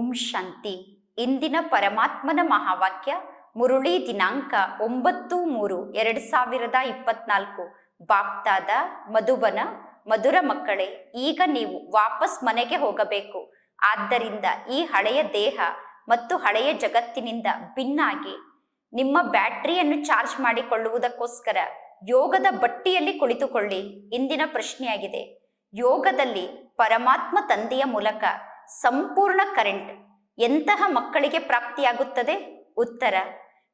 ಓಂ ಶಾಂತಿ. ಇಂದಿನ ಪರಮಾತ್ಮನ ಮಹಾವಾಕ್ಯ, ಮುರುಳಿ ದಿನಾಂಕ ಒಂಬತ್ತು ಮೂರು ಎರಡು ಸಾವಿರದ ಇಪ್ಪತ್ನಾಲ್ಕು. ಬಾಪ್ತಾದ, ಮಧುಬನ, ಮಧುರ ಮಕ್ಕಳೇ, ಈಗ ನೀವು ವಾಪಸ್ ಮನೆಗೆ ಹೋಗಬೇಕು. ಆದ್ದರಿಂದ ಈ ಹಳೆಯ ದೇಹ ಮತ್ತು ಹಳೆಯ ಜಗತ್ತಿನಿಂದ ಭಿನ್ನಾಗಿ. ನಿಮ್ಮ ಬ್ಯಾಟರಿಯನ್ನು ಚಾರ್ಜ್ ಮಾಡಿಕೊಳ್ಳುವುದಕ್ಕೋಸ್ಕರ ಯೋಗದ ಬಟ್ಟಿಯಲ್ಲಿ ಕುಳಿತುಕೊಳ್ಳಿ. ಇಂದಿನ ಪ್ರಶ್ನೆಯಾಗಿದೆ. ಯೋಗದಲ್ಲಿ ಪರಮಾತ್ಮ ತಂದೆಯ ಮೂಲಕ ಸಂಪೂರ್ಣ ಕರೆಂಟ್ ಎಂತಹ ಮಕ್ಕಳಿಗೆ ಪ್ರಾಪ್ತಿಯಾಗುತ್ತದೆ? ಉತ್ತರ,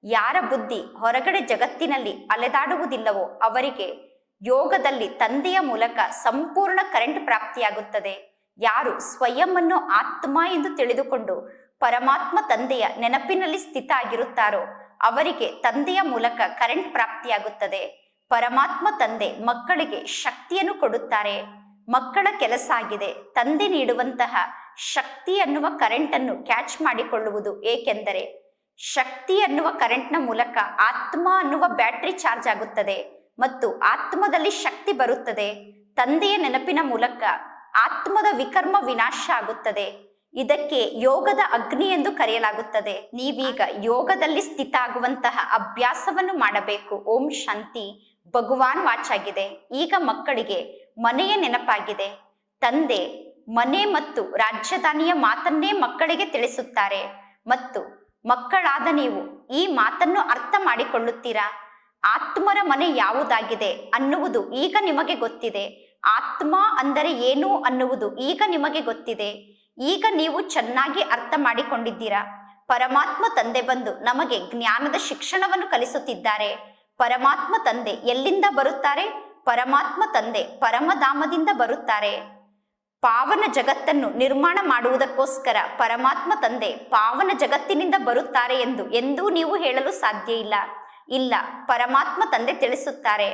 ಯಾರ ಬುದ್ಧಿ ಹೊರಗಡೆ ಜಗತ್ತಿನಲ್ಲಿ ಅಲೆದಾಡುವುದಿಲ್ಲವೋ ಅವರಿಗೆ ಯೋಗದಲ್ಲಿ ತಂದೆಯ ಮೂಲಕ ಸಂಪೂರ್ಣ ಕರೆಂಟ್ ಪ್ರಾಪ್ತಿಯಾಗುತ್ತದೆ. ಯಾರು ಸ್ವಯಂವನ್ನು ಆತ್ಮ ಎಂದು ತಿಳಿದುಕೊಂಡು ಪರಮಾತ್ಮ ತಂದೆಯ ನೆನಪಿನಲ್ಲಿ ಸ್ಥಿತ ಆಗಿರುತ್ತಾರೋ ಅವರಿಗೆ ತಂದೆಯ ಮೂಲಕ ಕರೆಂಟ್ ಪ್ರಾಪ್ತಿಯಾಗುತ್ತದೆ. ಪರಮಾತ್ಮ ತಂದೆ ಮಕ್ಕಳಿಗೆ ಶಕ್ತಿಯನ್ನು ಕೊಡುತ್ತಾರೆ. ಮಕ್ಕಳ ಕೆಲಸ ಆಗಿದೆ. ತಂದೆ ನೀಡುವಂತಹ ಶಕ್ತಿ ಅನ್ನುವ ಕರೆಂಟ್ ಅನ್ನು ಕ್ಯಾಚ್ ಮಾಡಿಕೊಳ್ಳುವುದು ಏಕೆಂದರೆ ಶಕ್ತಿ ಅನ್ನುವ ಕರೆಂಟ್ನ ಮೂಲಕ ಆತ್ಮ ಅನ್ನುವ ಬ್ಯಾಟರಿ ಚಾರ್ಜ್ ಆಗುತ್ತದೆ ಮತ್ತು ಆತ್ಮದಲ್ಲಿ ಶಕ್ತಿ ಬರುತ್ತದೆ. ತಂದೆಯ ನೆನಪಿನ ಮೂಲಕ ಆತ್ಮದ ವಿಕರ್ಮ ವಿನಾಶ ಆಗುತ್ತದೆ. ಇದಕ್ಕೆ ಯೋಗದ ಅಗ್ನಿ ಎಂದು ಕರೆಯಲಾಗುತ್ತದೆ. ನೀವೀಗ ಯೋಗದಲ್ಲಿ ಸ್ಥಿತ ಆಗುವಂತಹ ಅಭ್ಯಾಸವನ್ನು ಮಾಡಬೇಕು. ಓಂ ಶಾಂತಿ. ಭಗವಾನ್ ವಾಚಾಗಿದೆ. ಈಗ ಮಕ್ಕಳಿಗೆ ಮನೆಯ ನೆನಪಾಗಿದೆ. ತಂದೆ ಮನೆ ಮತ್ತು ರಾಜಧಾನಿಯ ಮಾತನ್ನೇ ಮಕ್ಕಳಿಗೆ ತಿಳಿಸುತ್ತಾರೆ. ಮತ್ತು ಮಕ್ಕಳಾದ ನೀವು ಈ ಮಾತನ್ನು ಅರ್ಥ ಮಾಡಿಕೊಳ್ಳುತ್ತೀರಾ? ಆತ್ಮರ ಮನೆ ಯಾವುದಾಗಿದೆ ಅನ್ನುವುದು ಈಗ ನಿಮಗೆ ಗೊತ್ತಿದೆ. ಆತ್ಮ ಅಂದರೆ ಏನು ಅನ್ನುವುದು ಈಗ ನಿಮಗೆ ಗೊತ್ತಿದೆ. ಈಗ ನೀವು ಚೆನ್ನಾಗಿ ಅರ್ಥ ಮಾಡಿಕೊಂಡಿದ್ದೀರಾ? ಪರಮಾತ್ಮ ತಂದೆ ಬಂದು ನಮಗೆ ಜ್ಞಾನದ ಶಿಕ್ಷಣವನ್ನು ಕಲಿಸುತ್ತಿದ್ದಾರೆ. ಪರಮಾತ್ಮ ತಂದೆ ಎಲ್ಲಿಂದ ಬರುತ್ತಾರೆ? ಪರಮಾತ್ಮ ತಂದೆ ಪರಮಧಾಮದಿಂದ ಬರುತ್ತಾರೆ. ಪಾವನ ಜಗತ್ತನ್ನು ನಿರ್ಮಾಣ ಮಾಡುವುದಕ್ಕೋಸ್ಕರ ಪರಮಾತ್ಮ ತಂದೆ ಪಾವನ ಜಗತ್ತಿನಿಂದ ಬರುತ್ತಾರೆ ಎಂದು ಎಂದೂ ನೀವು ಹೇಳಲು ಸಾಧ್ಯ ಇಲ್ಲ. ಇಲ್ಲ, ಪರಮಾತ್ಮ ತಂದೆ ತಿಳಿಸುತ್ತಾರೆ.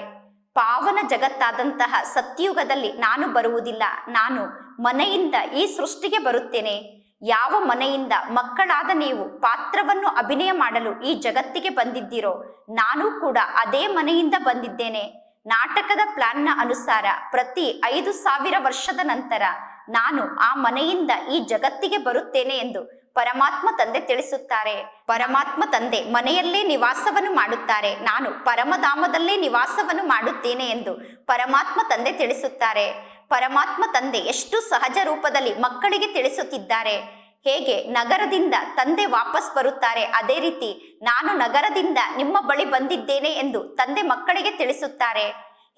ಪಾವನ ಜಗತ್ತಾದಂತಹ ಸತ್ಯಯುಗದಲ್ಲಿ ನಾನು ಬರುವುದಿಲ್ಲ. ನಾನು ಮನೆಯಿಂದ ಈ ಸೃಷ್ಟಿಗೆ ಬರುತ್ತೇನೆ. ಯಾವ ಮನೆಯಿಂದ ಮಕ್ಕಳಾದ ನೀವು ಪಾತ್ರವನ್ನು ಅಭಿನಯ ಮಾಡಲು ಈ ಜಗತ್ತಿಗೆ ಬಂದಿದ್ದೀರೋ, ನಾನು ಕೂಡ ಅದೇ ಮನೆಯಿಂದ ಬಂದಿದ್ದೇನೆ. ನಾಟಕದ ಪ್ಲಾನ್ನ ಅನುಸಾರ ಪ್ರತಿ ಐದು ಸಾವಿರ ವರ್ಷದ ನಂತರ ನಾನು ಆ ಮನೆಯಿಂದ ಈ ಜಗತ್ತಿಗೆ ಬರುತ್ತೇನೆ ಎಂದು ಪರಮಾತ್ಮ ತಂದೆ ತಿಳಿಸುತ್ತಾರೆ. ಪರಮಾತ್ಮ ತಂದೆ ಮನೆಯಲ್ಲೇ ನಿವಾಸವನ್ನು ಮಾಡುತ್ತಾರೆ. ನಾನು ಪರಮಧಾಮದಲ್ಲೇ ನಿವಾಸವನ್ನು ಮಾಡುತ್ತೇನೆ ಎಂದು ಪರಮಾತ್ಮ ತಂದೆ ತಿಳಿಸುತ್ತಾರೆ. ಪರಮಾತ್ಮ ತಂದೆ ಎಷ್ಟು ಸಹಜ ರೂಪದಲ್ಲಿ ಮಕ್ಕಳಿಗೆ ತಿಳಿಸುತ್ತಿದ್ದಾರೆ. ಹೇಗೆ ನಗರದಿಂದ ತಂದೆ ವಾಪಸ್ ಬರುತ್ತಾರೆ? ಅದೇ ರೀತಿ ನಾನು ನಗರದಿಂದ ನಿಮ್ಮ ಬಳಿ ಬಂದಿದ್ದೇನೆ ಎಂದು ತಂದೆ ಮಕ್ಕಳಿಗೆ ತಿಳಿಸುತ್ತಾರೆ.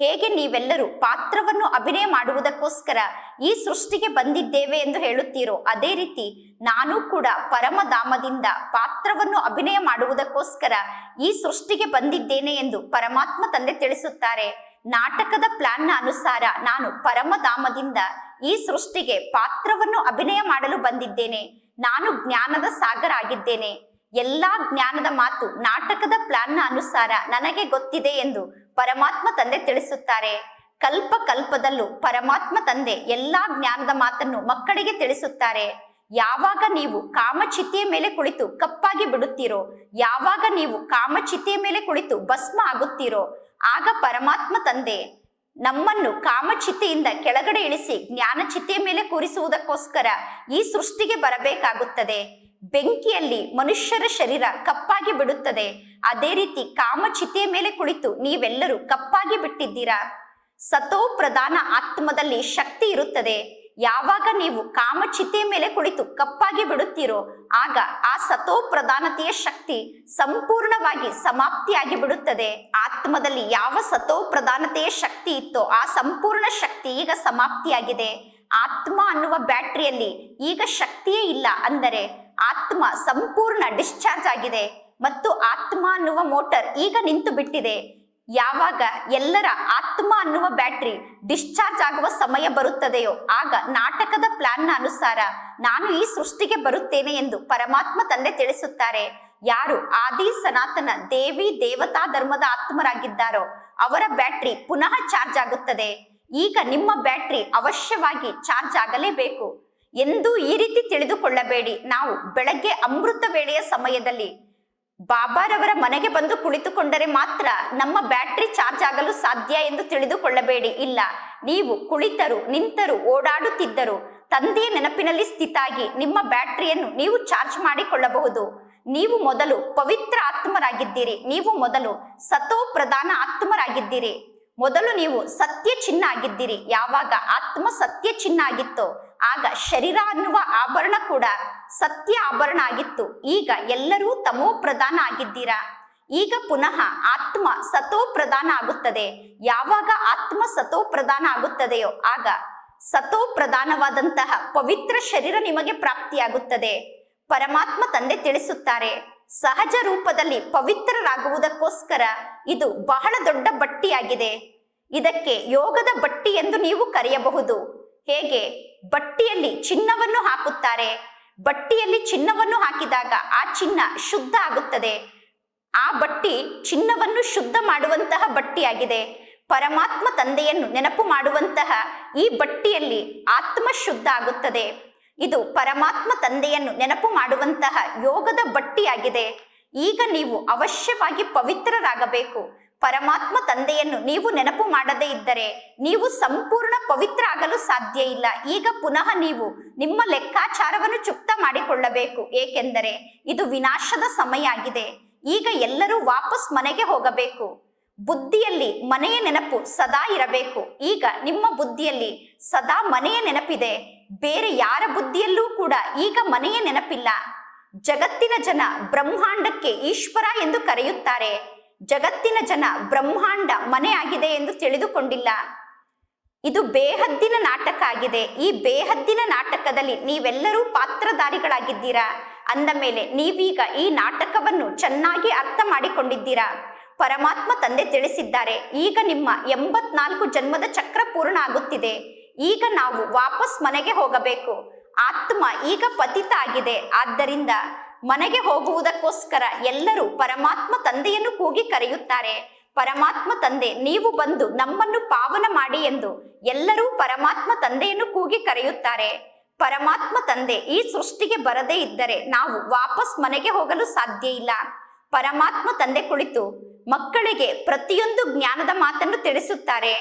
ಹೇಗೆ ನೀವೆಲ್ಲರೂ ಪಾತ್ರವನ್ನು ಅಭಿನಯ ಮಾಡುವುದಕ್ಕೋಸ್ಕರ ಈ ಸೃಷ್ಟಿಗೆ ಬಂದಿದ್ದೇವೆ ಎಂದು ಹೇಳುತ್ತೀರೋ? ಅದೇ ರೀತಿ ನಾನು ಕೂಡ ಪರಮಧಾಮದಿಂದ ಪಾತ್ರವನ್ನು ಅಭಿನಯ ಮಾಡುವುದಕ್ಕೋಸ್ಕರ ಈ ಸೃಷ್ಟಿಗೆ ಬಂದಿದ್ದೇನೆ ಎಂದು ಪರಮಾತ್ಮ ತಂದೆ ತಿಳಿಸುತ್ತಾರೆ. ನಾಟಕದ ಪ್ಲಾನ್ನ ಅನುಸಾರ ನಾನು ಪರಮಧಾಮದಿಂದ ಈ ಸೃಷ್ಟಿಗೆ ಪಾತ್ರವನ್ನು ಅಭಿನಯ ಮಾಡಲು ಬಂದಿದ್ದೇನೆ. ನಾನು ಜ್ಞಾನದ ಸಾಗರ ಆಗಿದ್ದೇನೆ. ಎಲ್ಲಾ ಜ್ಞಾನದ ಮಾತು ನಾಟಕದ ಪ್ಲಾನ್ನ ಅನುಸಾರ ನನಗೆ ಗೊತ್ತಿದೆ ಎಂದು ಪರಮಾತ್ಮ ತಂದೆ ತಿಳಿಸುತ್ತಾರೆ. ಕಲ್ಪ ಕಲ್ಪದಲ್ಲೂ ಪರಮಾತ್ಮ ತಂದೆ ಎಲ್ಲಾ ಜ್ಞಾನದ ಮಾತನ್ನು ಮಕ್ಕಳಿಗೆ ತಿಳಿಸುತ್ತಾರೆ. ಯಾವಾಗ ನೀವು ಕಾಮಚಿತೆಯ ಮೇಲೆ ಕುಳಿತು ಕಪ್ಪಾಗಿ ಬಿಡುತ್ತೀರೋ, ಯಾವಾಗ ನೀವು ಕಾಮಚಿತೆಯ ಮೇಲೆ ಕುಳಿತು ಭಸ್ಮ ಆಗುತ್ತೀರೋ ಆಗ ಪರಮಾತ್ಮ ತಂದೆ ನಮ್ಮನ್ನು ಕಾಮಚಿತ್ತೆಯಿಂದ ಕೆಳಗಡೆ ಇಳಿಸಿ ಜ್ಞಾನಚಿತೆಯ ಮೇಲೆ ಕೂರಿಸುವುದಕ್ಕೋಸ್ಕರ ಈ ಸೃಷ್ಟಿಗೆ ಬರಬೇಕಾಗುತ್ತದೆ. ಬೆಂಕಿಯಲ್ಲಿ ಮನುಷ್ಯರ ಶರೀರ ಕಪ್ಪಾಗಿ ಬಿಡುತ್ತದೆ. ಅದೇ ರೀತಿ ಕಾಮಚಿತೆಯ ಮೇಲೆ ಕುಳಿತು ನೀವೆಲ್ಲರೂ ಕಪ್ಪಾಗಿ ಬಿಟ್ಟಿದ್ದೀರಾ? ಸತೋ ಪ್ರಧಾನ ಆತ್ಮದಲ್ಲಿ ಶಕ್ತಿ ಇರುತ್ತದೆ. ಯಾವಾಗ ನೀವು ಕಾಮಚಿತೆ ಮೇಲೆ ಕುಳಿತು ಕಪ್ಪಾಗಿ ಬಿಡುತ್ತೀರೋ, ಆಗ ಆ ಸತೋ ಪ್ರಧಾನತೆಯ ಶಕ್ತಿ ಸಂಪೂರ್ಣವಾಗಿ ಸಮಾಪ್ತಿಯಾಗಿ ಬಿಡುತ್ತದೆ. ಆತ್ಮದಲ್ಲಿ ಯಾವ ಸತೋ ಪ್ರಧಾನತೆಯ ಶಕ್ತಿ ಇತ್ತೋ, ಆ ಸಂಪೂರ್ಣ ಶಕ್ತಿ ಈಗ ಸಮಾಪ್ತಿಯಾಗಿದೆ. ಆತ್ಮ ಅನ್ನುವ ಬ್ಯಾಟ್ರಿಯಲ್ಲಿ ಈಗ ಶಕ್ತಿಯೇ ಇಲ್ಲ ಅಂದರೆ ಆತ್ಮ ಸಂಪೂರ್ಣ ಡಿಸ್ಚಾರ್ಜ್ ಆಗಿದೆ. ಮತ್ತು ಆತ್ಮ ಅನ್ನುವ ಮೋಟರ್ ಈಗ ನಿಂತು ಬಿಟ್ಟಿದೆ ಯಾವಾಗ ಎಲ್ಲರ ಆತ್ಮ ಅನ್ನುವ ಬ್ಯಾಟ್ರಿ ಡಿಸ್ಚಾರ್ಜ್ ಆಗುವ ಸಮಯ ಬರುತ್ತದೆಯೋ, ಆಗ ನಾಟಕದ ಪ್ಲಾನ್ನ ಅನುಸಾರ ನಾನು ಈ ಸೃಷ್ಟಿಗೆ ಬರುತ್ತೇನೆ ಎಂದು ಪರಮಾತ್ಮ ತಂದೆ ತಿಳಿಸುತ್ತಾರೆ. ಯಾರು ಆದಿ ಸನಾತನ ದೇವಿ ದೇವತಾ ಧರ್ಮದ ಆತ್ಮರಾಗಿದ್ದಾರೋ, ಅವರ ಬ್ಯಾಟ್ರಿ ಪುನಃ ಚಾರ್ಜ್ ಆಗುತ್ತದೆ. ಈಗ ನಿಮ್ಮ ಬ್ಯಾಟ್ರಿ ಅವಶ್ಯವಾಗಿ ಚಾರ್ಜ್ ಆಗಲೇಬೇಕು. ಎಂದು ಈ ರೀತಿ ತಿಳಿದುಕೊಳ್ಳಬೇಡಿ. ನಾವು ಬೆಳಗ್ಗೆ ಅಮೃತ ವೇಳೆಯ ಸಮಯದಲ್ಲಿ ಬಾಬಾರವರ ಮನೆಗೆ ಬಂದು ಕುಳಿತುಕೊಂಡರೆ ಮಾತ್ರ ನಮ್ಮ ಬ್ಯಾಟ್ರಿ ಚಾರ್ಜ್ ಆಗಲು ಸಾಧ್ಯ ಎಂದು ತಿಳಿದುಕೊಳ್ಳಬೇಡಿ. ಇಲ್ಲ, ನೀವು ಕುಳಿತರು, ನಿಂತರು, ಓಡಾಡುತ್ತಿದ್ದರು, ತಂದೆಯ ನೆನಪಿನಲ್ಲಿ ಸ್ಥಿತಾಗಿ ನಿಮ್ಮ ಬ್ಯಾಟರಿಯನ್ನು ನೀವು ಚಾರ್ಜ್ ಮಾಡಿಕೊಳ್ಳಬಹುದು. ನೀವು ಮೊದಲು ಪವಿತ್ರ ಆತ್ಮರಾಗಿದ್ದೀರಿ. ನೀವು ಮೊದಲು ಸತೋ ಪ್ರಧಾನ ಆತ್ಮರಾಗಿದ್ದೀರಿ. ಮೊದಲು ನೀವು ಸತ್ಯ ಚಿನ್ನ ಆಗಿದ್ದೀರಿ. ಯಾವಾಗ ಆತ್ಮ ಸತ್ಯ ಚಿನ್ನ ಆಗಿತ್ತೋ ಆಗ ಶರೀರ ಅನ್ನುವ ಆಭರಣ ಕೂಡ ಸತ್ಯ ಆಭರಣ ಆಗಿತ್ತು. ಈಗ ಎಲ್ಲರೂ ತಮೋ ಪ್ರಧಾನ ಆಗಿದ್ದೀರಾ? ಈಗ ಪುನಃ ಆತ್ಮ ಸತೋ ಪ್ರಧಾನ ಆಗುತ್ತದೆ. ಯಾವಾಗ ಆತ್ಮ ಸತೋ ಪ್ರಧಾನ ಆಗುತ್ತದೆಯೋ ಆಗ ಸತೋ ಪ್ರಧಾನವಾದಂತಹ ಪವಿತ್ರ ಶರೀರ ನಿಮಗೆ ಪ್ರಾಪ್ತಿಯಾಗುತ್ತದೆ. ಪರಮಾತ್ಮ ತಂದೆ ತಿಳಿಸುತ್ತಾರೆ, ಸಹಜ ರೂಪದಲ್ಲಿ ಪವಿತ್ರರಾಗುವುದಕ್ಕೋಸ್ಕರ ಇದು ಬಹಳ ದೊಡ್ಡ ಬಟ್ಟಿಯಾಗಿದೆ. ಇದಕ್ಕೆ ಯೋಗದ ಬಟ್ಟಿ ಎಂದು ನೀವು ಕರೆಯಬಹುದು. ಹೇಗೆ? ಬಟ್ಟಿಯಲ್ಲಿ ಚಿನ್ನವನ್ನು ಹಾಕುತ್ತಾರೆ. ಬಟ್ಟಿಯಲ್ಲಿ ಚಿನ್ನವನ್ನು ಹಾಕಿದಾಗ ಆ ಚಿನ್ನ ಶುದ್ಧ ಆಗುತ್ತದೆ. ಆ ಬಟ್ಟಿ ಚಿನ್ನವನ್ನು ಶುದ್ಧ ಮಾಡುವಂತಹ ಬಟ್ಟಿಯಾಗಿದೆ. ಪರಮಾತ್ಮ ತಂದೆಯನ್ನು ನೆನಪು ಮಾಡುವಂತಹ ಈ ಬಟ್ಟಿಯಲ್ಲಿ ಆತ್ಮ ಶುದ್ಧ ಆಗುತ್ತದೆ. ಇದು ಪರಮಾತ್ಮ ತಂದೆಯನ್ನು ನೆನಪು ಮಾಡುವಂತಹ ಯೋಗದ ಬಟ್ಟಿಯಾಗಿದೆ. ಈಗ ನೀವು ಅವಶ್ಯವಾಗಿ ಪವಿತ್ರರಾಗಬೇಕು. ಪರಮಾತ್ಮ ತಂದೆಯನ್ನು ನೀವು ನೆನಪು ಮಾಡದೇ ಇದ್ದರೆ ನೀವು ಸಂಪೂರ್ಣ ಪವಿತ್ರ ಆಗಲು ಸಾಧ್ಯ ಇಲ್ಲ. ಈಗ ಪುನಃ ನೀವು ನಿಮ್ಮ ಲೆಕ್ಕಾಚಾರವನ್ನು ಚುಕ್ತ ಮಾಡಿಕೊಳ್ಳಬೇಕು. ಏಕೆಂದರೆ ಇದು ವಿನಾಶದ ಸಮಯ ಆಗಿದೆ ಈಗ ಎಲ್ಲರೂ ವಾಪಸ್ ಮನೆಗೆ ಹೋಗಬೇಕು. ಬುದ್ಧಿಯಲ್ಲಿ ಮನೆಯ ನೆನಪು ಸದಾ ಇರಬೇಕು. ಈಗ ನಿಮ್ಮ ಬುದ್ಧಿಯಲ್ಲಿ ಸದಾ ಮನೆಯ ನೆನಪಿದೆ. ಬೇರೆ ಯಾರ ಬುದ್ಧಿಯಲ್ಲೂ ಕೂಡ ಈಗ ಮನೆಯ ನೆನಪಿಲ್ಲ. ಜಗತ್ತಿನ ಜನ ಬ್ರಹ್ಮಾಂಡಕ್ಕೆ ಈಶ್ವರ ಎಂದು ಕರೆಯುತ್ತಾರೆ. ಜಗತ್ತಿನ ಜನ ಬ್ರಹ್ಮಾಂಡ ಮನೆ ಆಗಿದೆ ಎಂದು ತಿಳಿದುಕೊಂಡಿಲ್ಲ. ಇದು ಬೇಹದ್ದಿನ ನಾಟಕ ಆಗಿದೆ. ಈ ಬೇಹದ್ದಿನ ನಾಟಕದಲ್ಲಿ ನೀವೆಲ್ಲರೂ ಪಾತ್ರಧಾರಿಗಳಾಗಿದ್ದೀರಾ? ಅಂದ ಮೇಲೆ ನೀವೀಗ ಈ ನಾಟಕವನ್ನು ಚೆನ್ನಾಗಿ ಅರ್ಥ ಮಾಡಿಕೊಂಡಿದ್ದೀರಾ? ಪರಮಾತ್ಮ ತಂದೆ ತಿಳಿಸಿದ್ದಾರೆ, ಈಗ ನಿಮ್ಮ ಎಂಬತ್ನಾಲ್ಕು ಜನ್ಮದ ಚಕ್ರ ಪೂರ್ಣ ಆಗುತ್ತಿದೆ. ಈಗ ನಾವು ವಾಪಸ್ ಮನೆಗೆ ಹೋಗಬೇಕು. ಆತ್ಮ ಈಗ ಪತಿತ ಆಗಿದೆ. ಆದ್ದರಿಂದ ಮನೆಗೆ ಹೋಗುವುದಕ್ಕೋಸ್ಕರ ಎಲ್ಲರೂ ಪರಮಾತ್ಮ ತಂದೆಯನ್ನು ಕೂಗಿ ಕರೆಯುತ್ತಾರೆ. ಪರಮಾತ್ಮ ತಂದೆ, ನೀವು ಬಂದು ನಮ್ಮನ್ನು ಪಾವನ ಮಾಡಿ ಎಂದು ಎಲ್ಲರೂ ಪರಮಾತ್ಮ ತಂದೆಯನ್ನು ಕೂಗಿ ಕರೆಯುತ್ತಾರೆ. ಪರಮಾತ್ಮ ತಂದೆ, ಈ ಸೃಷ್ಟಿಗೆ ಬರದೇ ಇದ್ದರೆ ನಾವು ವಾಪಸ್ ಮನೆಗೆ ಹೋಗಲು ಸಾಧ್ಯ ಇಲ್ಲ. ಪರಮಾತ್ಮ ತಂದೆ ಕುಳಿತು ಮಕ್ಕಳಿಗೆ ಪ್ರತಿಯೊಂದು ಜ್ಞಾನದ ಮಾತನ್ನು ತಿಳಿಸುತ್ತಾರೆ.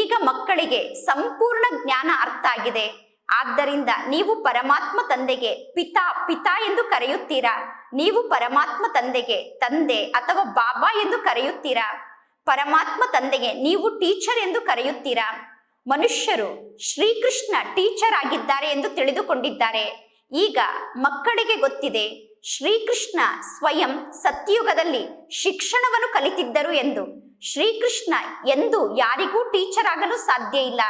ಈಗ ಮಕ್ಕಳಿಗೆ ಸಂಪೂರ್ಣ ಜ್ಞಾನ ಅರ್ಥ ಆಗಿದೆ. ಆದ್ದರಿಂದ ನೀವು ಪರಮಾತ್ಮ ತಂದೆಗೆ ಪಿತಾ ಪಿತಾ ಎಂದು ಕರೆಯುತ್ತೀರಾ? ನೀವು ಪರಮಾತ್ಮ ತಂದೆಗೆ ತಂದೆ ಅಥವಾ ಬಾಬಾ ಎಂದು ಕರೆಯುತ್ತೀರಾ? ಪರಮಾತ್ಮ ತಂದೆಗೆ ನೀವು ಟೀಚರ್ ಎಂದು ಕರೆಯುತ್ತೀರಾ? ಮನುಷ್ಯರು ಶ್ರೀಕೃಷ್ಣ ಟೀಚರ್ ಆಗಿದ್ದಾರೆ ಎಂದು ತಿಳಿದುಕೊಂಡಿದ್ದಾರೆ. ಈಗ ಮಕ್ಕಳಿಗೆ ಗೊತ್ತಿದೆ, ಶ್ರೀಕೃಷ್ಣ ಸ್ವಯಂ ಸತ್ಯಯುಗದಲ್ಲಿ ಶಿಕ್ಷಣವನ್ನು ಕಲಿತಿದ್ದರು ಎಂದು. ಶ್ರೀಕೃಷ್ಣ ಎಂದು ಯಾರಿಗೂ ಟೀಚರ್ ಆಗಲು ಸಾಧ್ಯ ಇಲ್ಲ.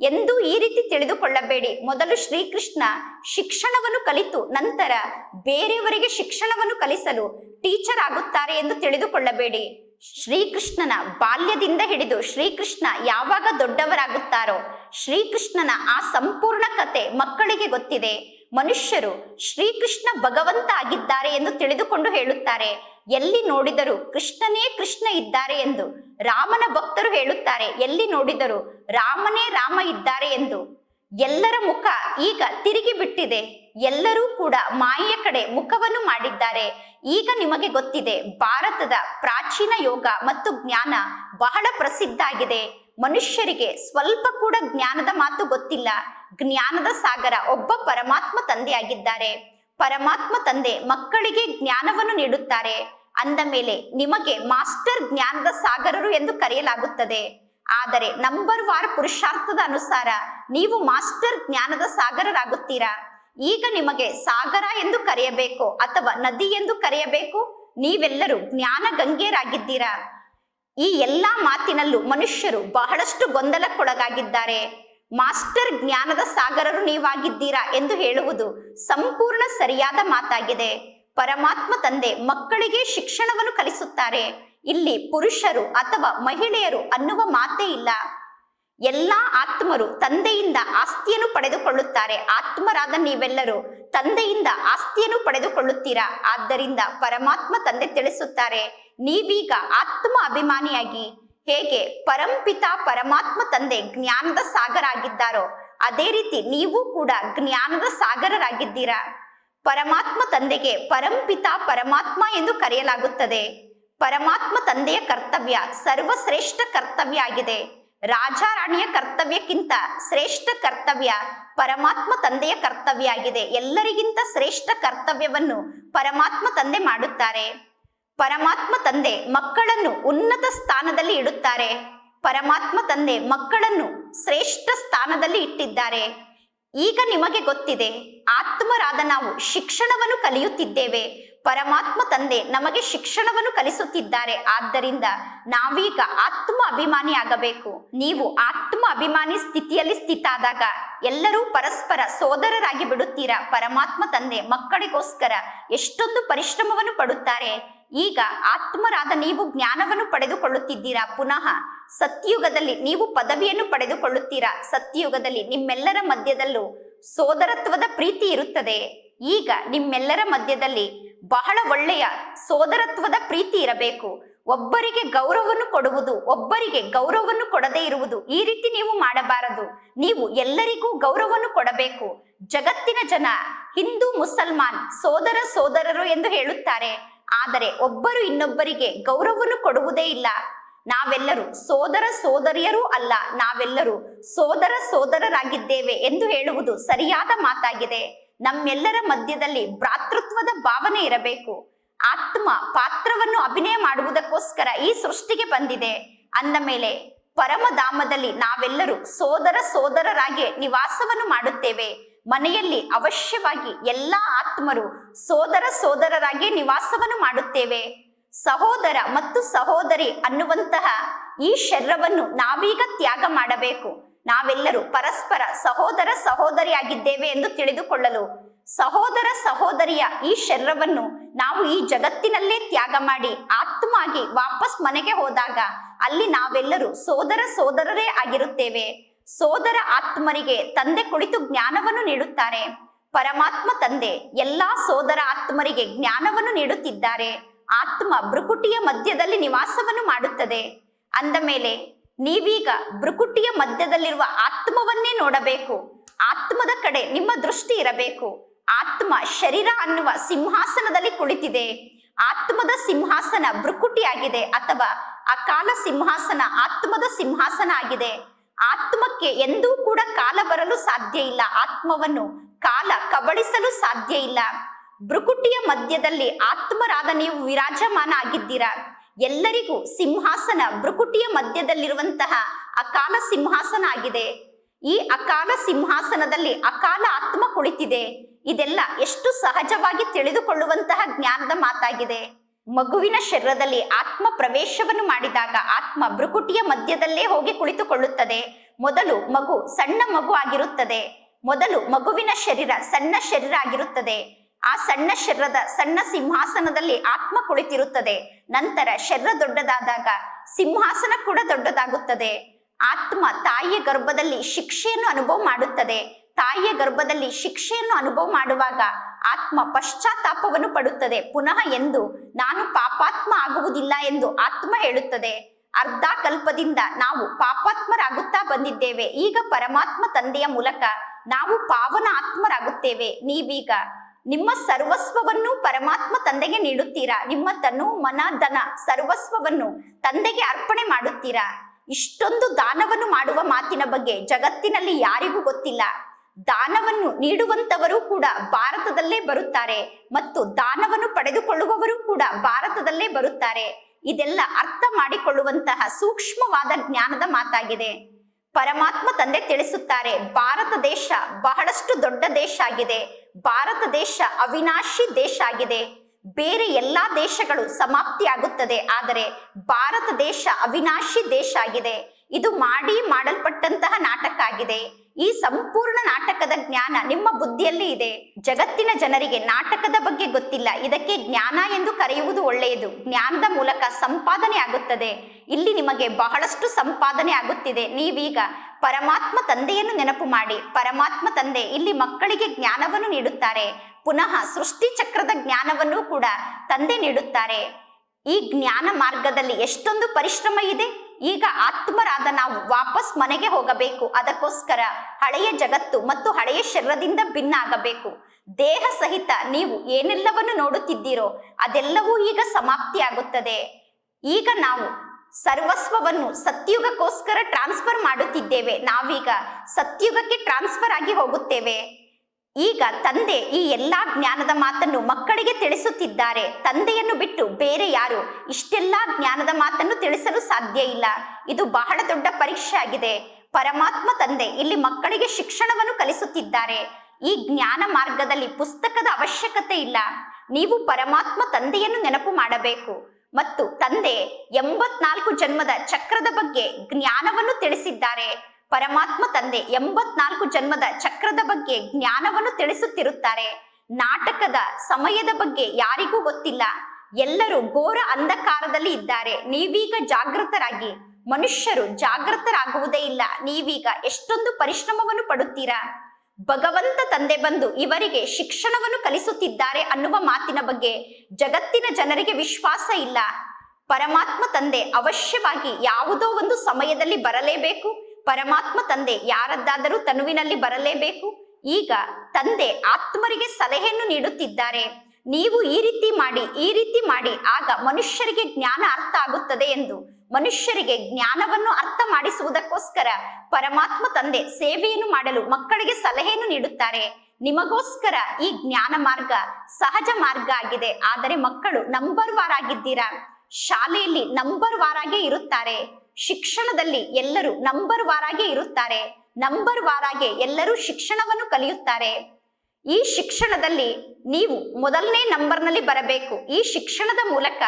ಎಂದು ಈ ರೀತಿ ತಿಳಿದುಕೊಳ್ಳಬೇಡಿ. ಮೊದಲು ಶ್ರೀಕೃಷ್ಣ ಶಿಕ್ಷಣವನ್ನು ಕಲಿತು, ನಂತರ ಬೇರೆಯವರಿಗೆ ಶಿಕ್ಷಣವನ್ನು ಕಲಿಸಲು ಟೀಚರ್ ಆಗುತ್ತಾರೆ ಎಂದು ತಿಳಿದುಕೊಳ್ಳಬೇಡಿ. ಶ್ರೀಕೃಷ್ಣನ ಬಾಲ್ಯದಿಂದ ಹಿಡಿದು ಶ್ರೀಕೃಷ್ಣ ಯಾವಾಗ ದೊಡ್ಡವರಾಗುತ್ತಾರೋ, ಶ್ರೀಕೃಷ್ಣನ ಆ ಸಂಪೂರ್ಣ ಕತೆ ಮಕ್ಕಳಿಗೆ ಗೊತ್ತಿದೆ. ಮನುಷ್ಯರು ಶ್ರೀಕೃಷ್ಣ ಭಗವಂತ ಆಗಿದ್ದಾರೆ ಎಂದು ತಿಳಿದುಕೊಂಡು ಹೇಳುತ್ತಾರೆ. ಎಲ್ಲಿ ನೋಡಿದರೂ ಕೃಷ್ಣನೇ ಕೃಷ್ಣ ಇದ್ದಾರೆ ಎಂದು ರಾಮನ ಭಕ್ತರು ಹೇಳುತ್ತಾರೆ. ಎಲ್ಲಿ ನೋಡಿದರೂ ರಾಮನೇ ರಾಮ ಇದ್ದಾರೆ ಎಂದು. ಎಲ್ಲರ ಮುಖ ಈಗ ತಿರುಗಿ ಬಿಟ್ಟಿದೆ. ಎಲ್ಲರೂ ಕೂಡ ಮಾಯೆಯ ಕಡೆ ಮುಖವನ್ನು ಮಾಡಿದ್ದಾರೆ. ಈಗ ನಿಮಗೆ ಗೊತ್ತಿದೆ, ಭಾರತದ ಪ್ರಾಚೀನ ಯೋಗ ಮತ್ತು ಜ್ಞಾನ ಬಹಳ ಪ್ರಸಿದ್ಧ ಆಗಿದೆ. ಮನುಷ್ಯರಿಗೆ ಸ್ವಲ್ಪ ಕೂಡ ಜ್ಞಾನದ ಮಾತು ಗೊತ್ತಿಲ್ಲ. ಜ್ಞಾನದ ಸಾಗರ ಒಬ್ಬ ಪರಮಾತ್ಮ ತಂದೆಯಾಗಿದ್ದಾರೆ. ಪರಮಾತ್ಮ ತಂದೆ ಮಕ್ಕಳಿಗೆ ಜ್ಞಾನವನ್ನು ನೀಡುತ್ತಾರೆ. ಅಂದ ಮೇಲೆ ನಿಮಗೆ ಮಾಸ್ಟರ್ ಜ್ಞಾನದ ಸಾಗರರು ಎಂದು ಕರೆಯಲಾಗುತ್ತದೆ. ಆದರೆ ನಂಬರ್ ವಾರ್ ಪುರುಷಾರ್ಥದ ಅನುಸಾರ ನೀವು ಮಾಸ್ಟರ್ ಜ್ಞಾನದ ಸಾಗರರಾಗುತ್ತೀರಾ? ಈಗ ನಿಮಗೆ ಸಾಗರ ಎಂದು ಕರೆಯಬೇಕು ಅಥವಾ ನದಿ ಎಂದು ಕರೆಯಬೇಕು? ನೀವೆಲ್ಲರೂ ಜ್ಞಾನ ಗಂಗೆಯರಾಗಿದ್ದೀರಾ ಈ ಎಲ್ಲಾ ಮಾತಿನಲ್ಲೂ ಮನುಷ್ಯರು ಬಹಳಷ್ಟು ಗೊಂದಲಕ್ಕೊಳಗಾಗಿದ್ದಾರೆ. ಮಾಸ್ಟರ್ ಜ್ಞಾನದ ಸಾಗರರು ನೀವಾಗಿದ್ದೀರಾ ಎಂದು ಹೇಳುವುದು ಸಂಪೂರ್ಣ ಸರಿಯಾದ ಮಾತಾಗಿದೆ. ಪರಮಾತ್ಮ ತಂದೆ ಮಕ್ಕಳಿಗೆ ಶಿಕ್ಷಣವನ್ನು ಕಲಿಸುತ್ತಾರೆ. ಇಲ್ಲಿ ಪುರುಷರು ಅಥವಾ ಮಹಿಳೆಯರು ಅನ್ನುವ ಮಾತೇ ಇಲ್ಲ. ಎಲ್ಲಾ ಆತ್ಮರು ತಂದೆಯಿಂದ ಆಸ್ತಿಯನ್ನು ಪಡೆದುಕೊಳ್ಳುತ್ತಾರೆ. ಆತ್ಮರಾದ ನೀವೆಲ್ಲರೂ ತಂದೆಯಿಂದ ಆಸ್ತಿಯನ್ನು ಪಡೆದುಕೊಳ್ಳುತ್ತೀರಾ? ಆದ್ದರಿಂದ ಪರಮಾತ್ಮ ತಂದೆ ತಿಳಿಸುತ್ತಾರೆ, ನೀವೀಗ ಆತ್ಮ ಅಭಿಮಾನಿಯಾಗಿ. ಹೇಗೆ ಪರಂಪಿತ ಪರಮಾತ್ಮ ತಂದೆ ಜ್ಞಾನದ ಸಾಗರ ಆಗಿದ್ದಾರೋ ಅದೇ ರೀತಿ ನೀವು ಕೂಡ ಜ್ಞಾನದ ಸಾಗರರಾಗಿದ್ದೀರಾ? ಪರಮಾತ್ಮ ತಂದೆಗೆ ಪರಂಪಿತ ಪರಮಾತ್ಮ ಎಂದು ಕರೆಯಲಾಗುತ್ತದೆ. ಪರಮಾತ್ಮ ತಂದೆಯ ಕರ್ತವ್ಯ ಸರ್ವಶ್ರೇಷ್ಠ ಕರ್ತವ್ಯ ಆಗಿದೆ. ರಾಜಾರಾಣಿಯ ಕರ್ತವ್ಯಕ್ಕಿಂತ ಶ್ರೇಷ್ಠ ಕರ್ತವ್ಯ ಪರಮಾತ್ಮ ತಂದೆಯ ಕರ್ತವ್ಯ ಆಗಿದೆ. ಎಲ್ಲರಿಗಿಂತ ಶ್ರೇಷ್ಠ ಕರ್ತವ್ಯವನ್ನು ಪರಮಾತ್ಮ ತಂದೆ ಮಾಡುತ್ತಾರೆ. ಪರಮಾತ್ಮ ತಂದೆ ಮಕ್ಕಳನ್ನು ಉನ್ನತ ಸ್ಥಾನದಲ್ಲಿ ಇಡುತ್ತಾರೆ. ಪರಮಾತ್ಮ ತಂದೆ ಮಕ್ಕಳನ್ನು ಶ್ರೇಷ್ಠ ಸ್ಥಾನದಲ್ಲಿ ಇಟ್ಟಿದ್ದಾರೆ. ಈಗ ನಿಮಗೆ ಗೊತ್ತಿದೆ, ಆತ್ಮರಾದ ನಾವು ಶಿಕ್ಷಣವನ್ನು ಕಲಿಯುತ್ತಿದ್ದೇವೆ. ಪರಮಾತ್ಮ ತಂದೆ ನಮಗೆ ಶಿಕ್ಷಣವನ್ನು ಕಲಿಸುತ್ತಿದ್ದಾರೆ. ಆದ್ದರಿಂದ ನಾವೀಗ ಆತ್ಮ ಅಭಿಮಾನಿ ಆಗಬೇಕು. ನೀವು ಆತ್ಮ ಅಭಿಮಾನಿ ಸ್ಥಿತಿಯಲ್ಲಿ ಸ್ಥಿತಾದಾಗ ಎಲ್ಲರೂ ಪರಸ್ಪರ ಸೋದರರಾಗಿ ಬಿಡುತ್ತೀರಾ? ಪರಮಾತ್ಮ ತಂದೆ ಮಕ್ಕಳಿಗೋಸ್ಕರ ಎಷ್ಟೊಂದು ಪರಿಶ್ರಮವನ್ನು ಪಡುತ್ತಾರೆ. ಈಗ ಆತ್ಮರಾದ ನೀವು ಜ್ಞಾನವನ್ನು ಪಡೆದುಕೊಳ್ಳುತ್ತಿದ್ದೀರಾ? ಪುನಃ ಸತ್ಯುಗದಲ್ಲಿ ನೀವು ಪದವಿಯನ್ನು ಪಡೆದುಕೊಳ್ಳುತ್ತೀರಾ? ಸತ್ಯುಗದಲ್ಲಿ ನಿಮ್ಮೆಲ್ಲರ ಮಧ್ಯದಲ್ಲೂ ಸೋದರತ್ವದ ಪ್ರೀತಿ ಇರುತ್ತದೆ. ಈಗ ನಿಮ್ಮೆಲ್ಲರ ಮಧ್ಯದಲ್ಲಿ ಬಹಳ ಒಳ್ಳೆಯ ಸೋದರತ್ವದ ಪ್ರೀತಿ ಇರಬೇಕು. ಒಬ್ಬರಿಗೆ ಗೌರವವನ್ನು ಕೊಡುವುದು, ಒಬ್ಬರಿಗೆ ಗೌರವವನ್ನು ಕೊಡದೇ ಇರುವುದು ಈ ರೀತಿ ನೀವು ಮಾಡಬಾರದು. ನೀವು ಎಲ್ಲರಿಗೂ ಗೌರವವನ್ನು ಕೊಡಬೇಕು. ಜಗತ್ತಿನ ಜನ ಹಿಂದೂ, ಮುಸಲ್ಮಾನ್, ಸೋದರ, ಸೋದರರು ಎಂದು ಹೇಳುತ್ತಾರೆ. ಆದರೆ ಒಬ್ಬರು ಇನ್ನೊಬ್ಬರಿಗೆ ಗೌರವವನ್ನು ಕೊಡುವುದೇ ಇಲ್ಲ. ನಾವೆಲ್ಲರೂ ಸೋದರ ಸೋದರಿಯರೂ ಅಲ್ಲ, ನಾವೆಲ್ಲರೂ ಸೋದರ ಸೋದರರಾಗಿದ್ದೇವೆ ಎಂದು ಹೇಳುವುದು ಸರಿಯಾದ ಮಾತಾಗಿದೆ. ನಮ್ಮೆಲ್ಲರ ಮಧ್ಯದಲ್ಲಿ ಭ್ರಾತೃತ್ವದ ಭಾವನೆ ಇರಬೇಕು. ಆತ್ಮ ಪಾತ್ರವನ್ನು ಅಭಿನಯ ಮಾಡುವುದಕ್ಕೋಸ್ಕರ ಈ ಸೃಷ್ಟಿಗೆ ಬಂದಿದೆ. ಅಂದ ಮೇಲೆ ಪರಮಧಾಮದಲ್ಲಿ ನಾವೆಲ್ಲರೂ ಸೋದರ ಸೋದರರಾಗಿ ನಿವಾಸವನ್ನು ಮಾಡುತ್ತೇವೆ. ಮನೆಯಲ್ಲಿ ಅವಶ್ಯವಾಗಿ ಎಲ್ಲ ಆತ್ಮರು ಸೋದರ ಸೋದರರಾಗಿ ನಿವಾಸವನ್ನು ಮಾಡುತ್ತೇವೆ. ಸಹೋದರ ಮತ್ತು ಸಹೋದರಿ ಅನ್ನುವಂತಹ ಈ ಶರೀರವನ್ನು ನಾವೀಗ ತ್ಯಾಗ ಮಾಡಬೇಕು. ನಾವೆಲ್ಲರೂ ಪರಸ್ಪರ ಸಹೋದರ ಸಹೋದರಿಯಾಗಿದ್ದೇವೆ ಎಂದು ತಿಳಿದುಕೊಳ್ಳಲು ಸಹೋದರ ಸಹೋದರಿಯ ಈ ಶರೀರವನ್ನು ನಾವು ಈ ಜಗತ್ತಿನಲ್ಲೇ ತ್ಯಾಗ ಮಾಡಿ ಆತ್ಮಾಗಿ ವಾಪಸ್ ಮನೆಗೆ ಹೋದಾಗ ಅಲ್ಲಿ ನಾವೆಲ್ಲರೂ ಸೋದರ ಸೋದರರೇ ಆಗಿರುತ್ತೇವೆ. ಸೋದರ ಆತ್ಮರಿಗೆ ತಂದೆ ಕುಳಿತು ಜ್ಞಾನವನ್ನು ನೀಡುತ್ತಾರೆ. ಪರಮಾತ್ಮ ತಂದೆ ಎಲ್ಲಾ ಸೋದರ ಆತ್ಮರಿಗೆ ಜ್ಞಾನವನ್ನು ನೀಡುತ್ತಿದ್ದಾರೆ. ಆತ್ಮ ಭ್ರುಕುಟಿಯ ಮಧ್ಯದಲ್ಲಿ ನಿವಾಸವನ್ನು ಮಾಡುತ್ತದೆ. ಅಂದ ಮೇಲೆ, ನೀವೀಗ ಭ್ರುಕುಟಿಯ ಮಧ್ಯದಲ್ಲಿರುವ ಆತ್ಮವನ್ನೇ ನೋಡಬೇಕು. ಆತ್ಮದ ಕಡೆ ನಿಮ್ಮ ದೃಷ್ಟಿ ಇರಬೇಕು. ಆತ್ಮ ಶರೀರ ಅನ್ನುವ ಸಿಂಹಾಸನದಲ್ಲಿ ಕುಳಿತಿದೆ. ಆತ್ಮದ ಸಿಂಹಾಸನ ಭ್ರುಕುಟಿಯಾಗಿದೆ ಅಥವಾ ಅಕಾಲ ಸಿಂಹಾಸನ ಆತ್ಮದ ಸಿಂಹಾಸನ ಆಗಿದೆ. ಆತ್ಮಕ್ಕೆ ಎಂದೂ ಕೂಡ ಕಾಲ ಬರಲು ಸಾಧ್ಯ ಇಲ್ಲ. ಆತ್ಮವನ್ನು ಕಾಲ ಕಬಳಿಸಲು ಸಾಧ್ಯ ಇಲ್ಲ. ಭ್ರುಕುಟಿಯ ಮಧ್ಯದಲ್ಲಿ ಆತ್ಮರಾದ ನೀವು ವಿರಾಜಮಾನ ಆಗಿದ್ದೀರಾ? ಎಲ್ಲರಿಗೂ ಸಿಂಹಾಸನ, ಭ್ರುಕುಟಿಯ ಮಧ್ಯದಲ್ಲಿರುವಂತಹ ಅಕಾಲ ಸಿಂಹಾಸನ ಆಗಿದೆ. ಈ ಅಕಾಲ ಸಿಂಹಾಸನದಲ್ಲಿ ಅಕಾಲ ಆತ್ಮ ಕುಳಿತಿದೆ. ಇದೆಲ್ಲ ಎಷ್ಟು ಸಹಜವಾಗಿ ತಿಳಿದುಕೊಳ್ಳುವಂತಹ ಜ್ಞಾನದ ಮಾತಾಗಿದೆ. ಮಗುವಿನ ಶರೀರದಲ್ಲಿ ಆತ್ಮ ಪ್ರವೇಶವನ್ನು ಮಾಡಿದಾಗ ಆತ್ಮ ಭ್ರುಕುಟಿಯ ಮಧ್ಯದಲ್ಲೇ ಹೋಗಿ ಕುಳಿತುಕೊಳ್ಳುತ್ತದೆ. ಮೊದಲು ಮಗು ಸಣ್ಣ ಮಗು ಆಗಿರುತ್ತದೆ. ಮೊದಲು ಮಗುವಿನ ಶರೀರ ಸಣ್ಣ ಶರೀರ ಆಗಿರುತ್ತದೆ. ಆ ಸಣ್ಣ ಶರೀರದ ಸಣ್ಣ ಸಿಂಹಾಸನದಲ್ಲಿ ಆತ್ಮ ಕುಳಿತಿರುತ್ತದೆ. ನಂತರ ಶರೀರ ದೊಡ್ಡದಾದಾಗ ಸಿಂಹಾಸನ ಕೂಡ ದೊಡ್ಡದಾಗುತ್ತದೆ. ಆತ್ಮ ತಾಯಿಯ ಗರ್ಭದಲ್ಲಿ ಶಿಕ್ಷೆಯನ್ನು ಅನುಭವ ಮಾಡುತ್ತದೆ. ತಾಯಿಯ ಗರ್ಭದಲ್ಲಿ ಶಿಕ್ಷೆಯನ್ನು ಅನುಭವ ಮಾಡುವಾಗ ಆತ್ಮ ಪಶ್ಚಾತ್ತಾಪವನ್ನು ಪಡುತ್ತದೆ. ಪುನಃ ಎಂದು ನಾನು ಪಾಪಾತ್ಮ ಆಗುವುದಿಲ್ಲ ಎಂದು ಆತ್ಮ ಹೇಳುತ್ತದೆ. ಅರ್ಧ ಕಲ್ಪದಿಂದ ನಾವು ಪಾಪಾತ್ಮರಾಗುತ್ತಾ ಬಂದಿದ್ದೇವೆ. ಈಗ ಪರಮಾತ್ಮ ತಂದೆಯ ಮೂಲಕ ನಾವು ಪಾವನ ಆತ್ಮರಾಗುತ್ತೇವೆ. ನೀವೀಗ ನಿಮ್ಮ ಸರ್ವಸ್ವವನ್ನು ಪರಮಾತ್ಮ ತಂದೆಗೆ ನೀಡುತ್ತೀರಾ? ನಿಮ್ಮ ತನು, ಮನ, ಧನ ಸರ್ವಸ್ವವನ್ನು ತಂದೆಗೆ ಅರ್ಪಣೆ ಮಾಡುತ್ತೀರಾ? ಇಷ್ಟೊಂದು ದಾನವನ್ನು ಮಾಡುವ ಮಾತಿನ ಬಗ್ಗೆ ಜಗತ್ತಿನಲ್ಲಿ ಯಾರಿಗೂ ಗೊತ್ತಿಲ್ಲ. ದಾನವನ್ನು ನೀಡುವಂತವರು ಕೂಡ ಭಾರತದಲ್ಲೇ ಬರುತ್ತಾರೆ ಮತ್ತು ದಾನವನ್ನು ಪಡೆದುಕೊಳ್ಳುವವರು ಕೂಡ ಭಾರತದಲ್ಲೇ ಬರುತ್ತಾರೆ. ಇದೆಲ್ಲ ಅರ್ಥ ಮಾಡಿಕೊಳ್ಳುವಂತಹ ಸೂಕ್ಷ್ಮವಾದ ಜ್ಞಾನದ ಮಾತಾಗಿದೆ. ಪರಮಾತ್ಮ ತಂದೆ ತಿಳಿಸುತ್ತಾರೆ, ಭಾರತ ದೇಶ ಬಹಳಷ್ಟು ದೊಡ್ಡ ದೇಶ ಆಗಿದೆ, ಭಾರತ ದೇಶ ಅವಿನಾಶಿ ದೇಶ ಆಗಿದೆ. ಬೇರೆ ಎಲ್ಲಾ ದೇಶಗಳು ಸಮಾಪ್ತಿಯಾಗುತ್ತದೆ, ಆದರೆ ಭಾರತ ದೇಶ ಅವಿನಾಶಿ ದೇಶ ಆಗಿದೆ. ಇದು ಮಾಡಿ ಮಾಡಲ್ಪಟ್ಟಂತಹ ನಾಟಕ ಆಗಿದೆ. ಈ ಸಂಪೂರ್ಣ ನಾಟಕದ ಜ್ಞಾನ ನಿಮ್ಮ ಬುದ್ಧಿಯಲ್ಲಿ ಇದೆ. ಜಗತ್ತಿನ ಜನರಿಗೆ ನಾಟಕದ ಬಗ್ಗೆ ಗೊತ್ತಿಲ್ಲ. ಇದಕ್ಕೆ ಜ್ಞಾನ ಎಂದು ಕರೆಯುವುದು ಒಳ್ಳೆಯದು. ಜ್ಞಾನದ ಮೂಲಕ ಸಂಪಾದನೆ ಆಗುತ್ತದೆ. ಇಲ್ಲಿ ನಿಮಗೆ ಬಹಳಷ್ಟು ಸಂಪಾದನೆ ಆಗುತ್ತಿದೆ. ನೀವೀಗ ಪರಮಾತ್ಮ ತಂದೆಯನ್ನು ನೆನಪು ಮಾಡಿ. ಪರಮಾತ್ಮ ತಂದೆ ಇಲ್ಲಿ ಮಕ್ಕಳಿಗೆ ಜ್ಞಾನವನ್ನು ನೀಡುತ್ತಾರೆ. ಪುನಃ ಸೃಷ್ಟಿ ಚಕ್ರದ ಜ್ಞಾನವನ್ನು ಕೂಡ ತಂದೆ ನೀಡುತ್ತಾರೆ. ಈ ಜ್ಞಾನ ಮಾರ್ಗದಲ್ಲಿ ಎಷ್ಟೊಂದು ಪರಿಶ್ರಮ ಇದೆ. ಈಗ ಆತ್ಮರಾದ ನಾವು ವಾಪಸ್ ಮನೆಗೆ ಹೋಗಬೇಕು. ಅದಕ್ಕೋಸ್ಕರ ಹಳೆಯ ಜಗತ್ತು ಮತ್ತು ಹಳೆಯ ಶರೀರದಿಂದ ಭಿನ್ನ ಆಗಬೇಕು ದೇಹ ಸಹಿತ ನೀವು ಏನೆಲ್ಲವನ್ನು ನೋಡುತ್ತಿದ್ದೀರೋ ಅದೆಲ್ಲವೂ ಈಗ ಸಮಾಪ್ತಿಯಾಗುತ್ತದೆ. ಈಗ ನಾವು ಸರ್ವಸ್ವವನ್ನು ಸತ್ಯುಗಕ್ಕೋಸ್ಕರ ಟ್ರಾನ್ಸ್ಫರ್ ಮಾಡುತ್ತಿದ್ದೇವೆ. ನಾವೀಗ ಸತ್ಯುಗಕ್ಕೆ ಟ್ರಾನ್ಸ್ಫರ್ ಆಗಿ ಹೋಗುತ್ತೇವೆ. ಈಗ ತಂದೆ ಈ ಎಲ್ಲಾ ಜ್ಞಾನದ ಮಾತನ್ನು ಮಕ್ಕಳಿಗೆ ತಿಳಿಸುತ್ತಿದ್ದಾರೆ. ತಂದೆಯನ್ನು ಬಿಟ್ಟು ಬೇರೆ ಯಾರು? ಇಷ್ಟೆಲ್ಲಾ ಜ್ಞಾನದ ಮಾತನ್ನು ತಿಳಿಸಲು ಸಾಧ್ಯ ಇಲ್ಲ. ಇದು ಬಹಳ ದೊಡ್ಡ ಪರೀಕ್ಷೆ ಆಗಿದೆ ಪರಮಾತ್ಮ ತಂದೆ ಇಲ್ಲಿ ಮಕ್ಕಳಿಗೆ ಶಿಕ್ಷಣವನ್ನು ಕಲಿಸುತ್ತಿದ್ದಾರೆ. ಈ ಜ್ಞಾನ ಮಾರ್ಗದಲ್ಲಿ ಪುಸ್ತಕದ ಅವಶ್ಯಕತೆ ಇಲ್ಲ. ನೀವು ಪರಮಾತ್ಮ ತಂದೆಯನ್ನು ನೆನಪು ಮಾಡಬೇಕು. ಮತ್ತು ತಂದೆ ಎಂಬತ್ನಾಲ್ಕು ಜನ್ಮದ ಚಕ್ರದ ಬಗ್ಗೆ ಜ್ಞಾನವನ್ನು ತಿಳಿಸಿದ್ದಾರೆ. ಪರಮಾತ್ಮ ತಂದೆ ಎಂಬತ್ನಾಲ್ಕು ಜನ್ಮದ ಚಕ್ರದ ಬಗ್ಗೆ ಜ್ಞಾನವನ್ನು ತಿಳಿಸುತ್ತಿರುತ್ತಾರೆ. ನಾಟಕದ ಸಮಯದ ಬಗ್ಗೆ ಯಾರಿಗೂ ಗೊತ್ತಿಲ್ಲ. ಎಲ್ಲರೂ ಘೋರ ಅಂಧಕಾರದಲ್ಲಿ ಇದ್ದಾರೆ. ನೀವೀಗ ಜಾಗೃತರಾಗಿ. ಮನುಷ್ಯರು ಜಾಗೃತರಾಗುವುದೇ ಇಲ್ಲ. ನೀವೀಗ ಎಷ್ಟೊಂದು ಪರಿಶ್ರಮವನ್ನು ಪಡುತ್ತೀರಾ? ಭಗವಂತ ತಂದೆ ಬಂದು ಇವರಿಗೆ ಶಿಕ್ಷಣವನ್ನು ಕಲಿಸುತ್ತಿದ್ದಾರೆ ಅನ್ನುವ ಮಾತಿನ ಬಗ್ಗೆ ಜಗತ್ತಿನ ಜನರಿಗೆ ವಿಶ್ವಾಸ ಇಲ್ಲ. ಪರಮಾತ್ಮ ತಂದೆ ಅವಶ್ಯವಾಗಿ ಯಾವುದೋ ಒಂದು ಸಮಯದಲ್ಲಿ ಬರಲೇಬೇಕು. ಪರಮಾತ್ಮ ತಂದೆ ಯಾರದ್ದಾದರೂ ತನುವಿನಲ್ಲಿ ಬರಲೇಬೇಕು. ಈಗ ತಂದೆ ಆತ್ಮರಿಗೆ ಸಲಹೆಯನ್ನು ನೀಡುತ್ತಿದ್ದಾರೆ. ನೀವು ಈ ರೀತಿ ಮಾಡಿ, ಈ ರೀತಿ ಮಾಡಿ, ಆಗ ಮನುಷ್ಯರಿಗೆ ಜ್ಞಾನ ಅರ್ಥ ಆಗುತ್ತದೆ ಎಂದು. ಮನುಷ್ಯರಿಗೆ ಜ್ಞಾನವನ್ನು ಅರ್ಥ ಮಾಡಿಸುವುದಕ್ಕೋಸ್ಕರ ಪರಮಾತ್ಮ ತಂದೆ ಸೇವೆಯನ್ನು ಮಾಡಲು ಮಕ್ಕಳಿಗೆ ಸಲಹೆಯನ್ನು ನೀಡುತ್ತಾರೆ. ನಿಮಗೋಸ್ಕರ ಈ ಜ್ಞಾನ ಮಾರ್ಗ ಸಹಜ ಮಾರ್ಗ ಆಗಿದೆ. ಆದರೆ ಮಕ್ಕಳು ನಂಬರ್ ವಾರ್ ಆಗಿದ್ದೀರಾ? ಶಾಲೆಯಲ್ಲಿ ನಂಬರ್ ವಾರಾಗೆ ಇರುತ್ತಾರೆ. ಶಿಕ್ಷಣದಲ್ಲಿ ಎಲ್ಲರೂ ನಂಬರ್ ವಾರಾಗೆ ಇರುತ್ತಾರೆ. ನಂಬರ್ ವಾರಾಗೆ ಎಲ್ಲರೂ ಶಿಕ್ಷಣವನ್ನು ಕಲಿಯುತ್ತಾರೆ. ಈ ಶಿಕ್ಷಣದಲ್ಲಿ ನೀವು ಮೊದಲನೇ ನಂಬರ್ನಲ್ಲಿ ಬರಬೇಕು. ಈ ಶಿಕ್ಷಣದ ಮೂಲಕ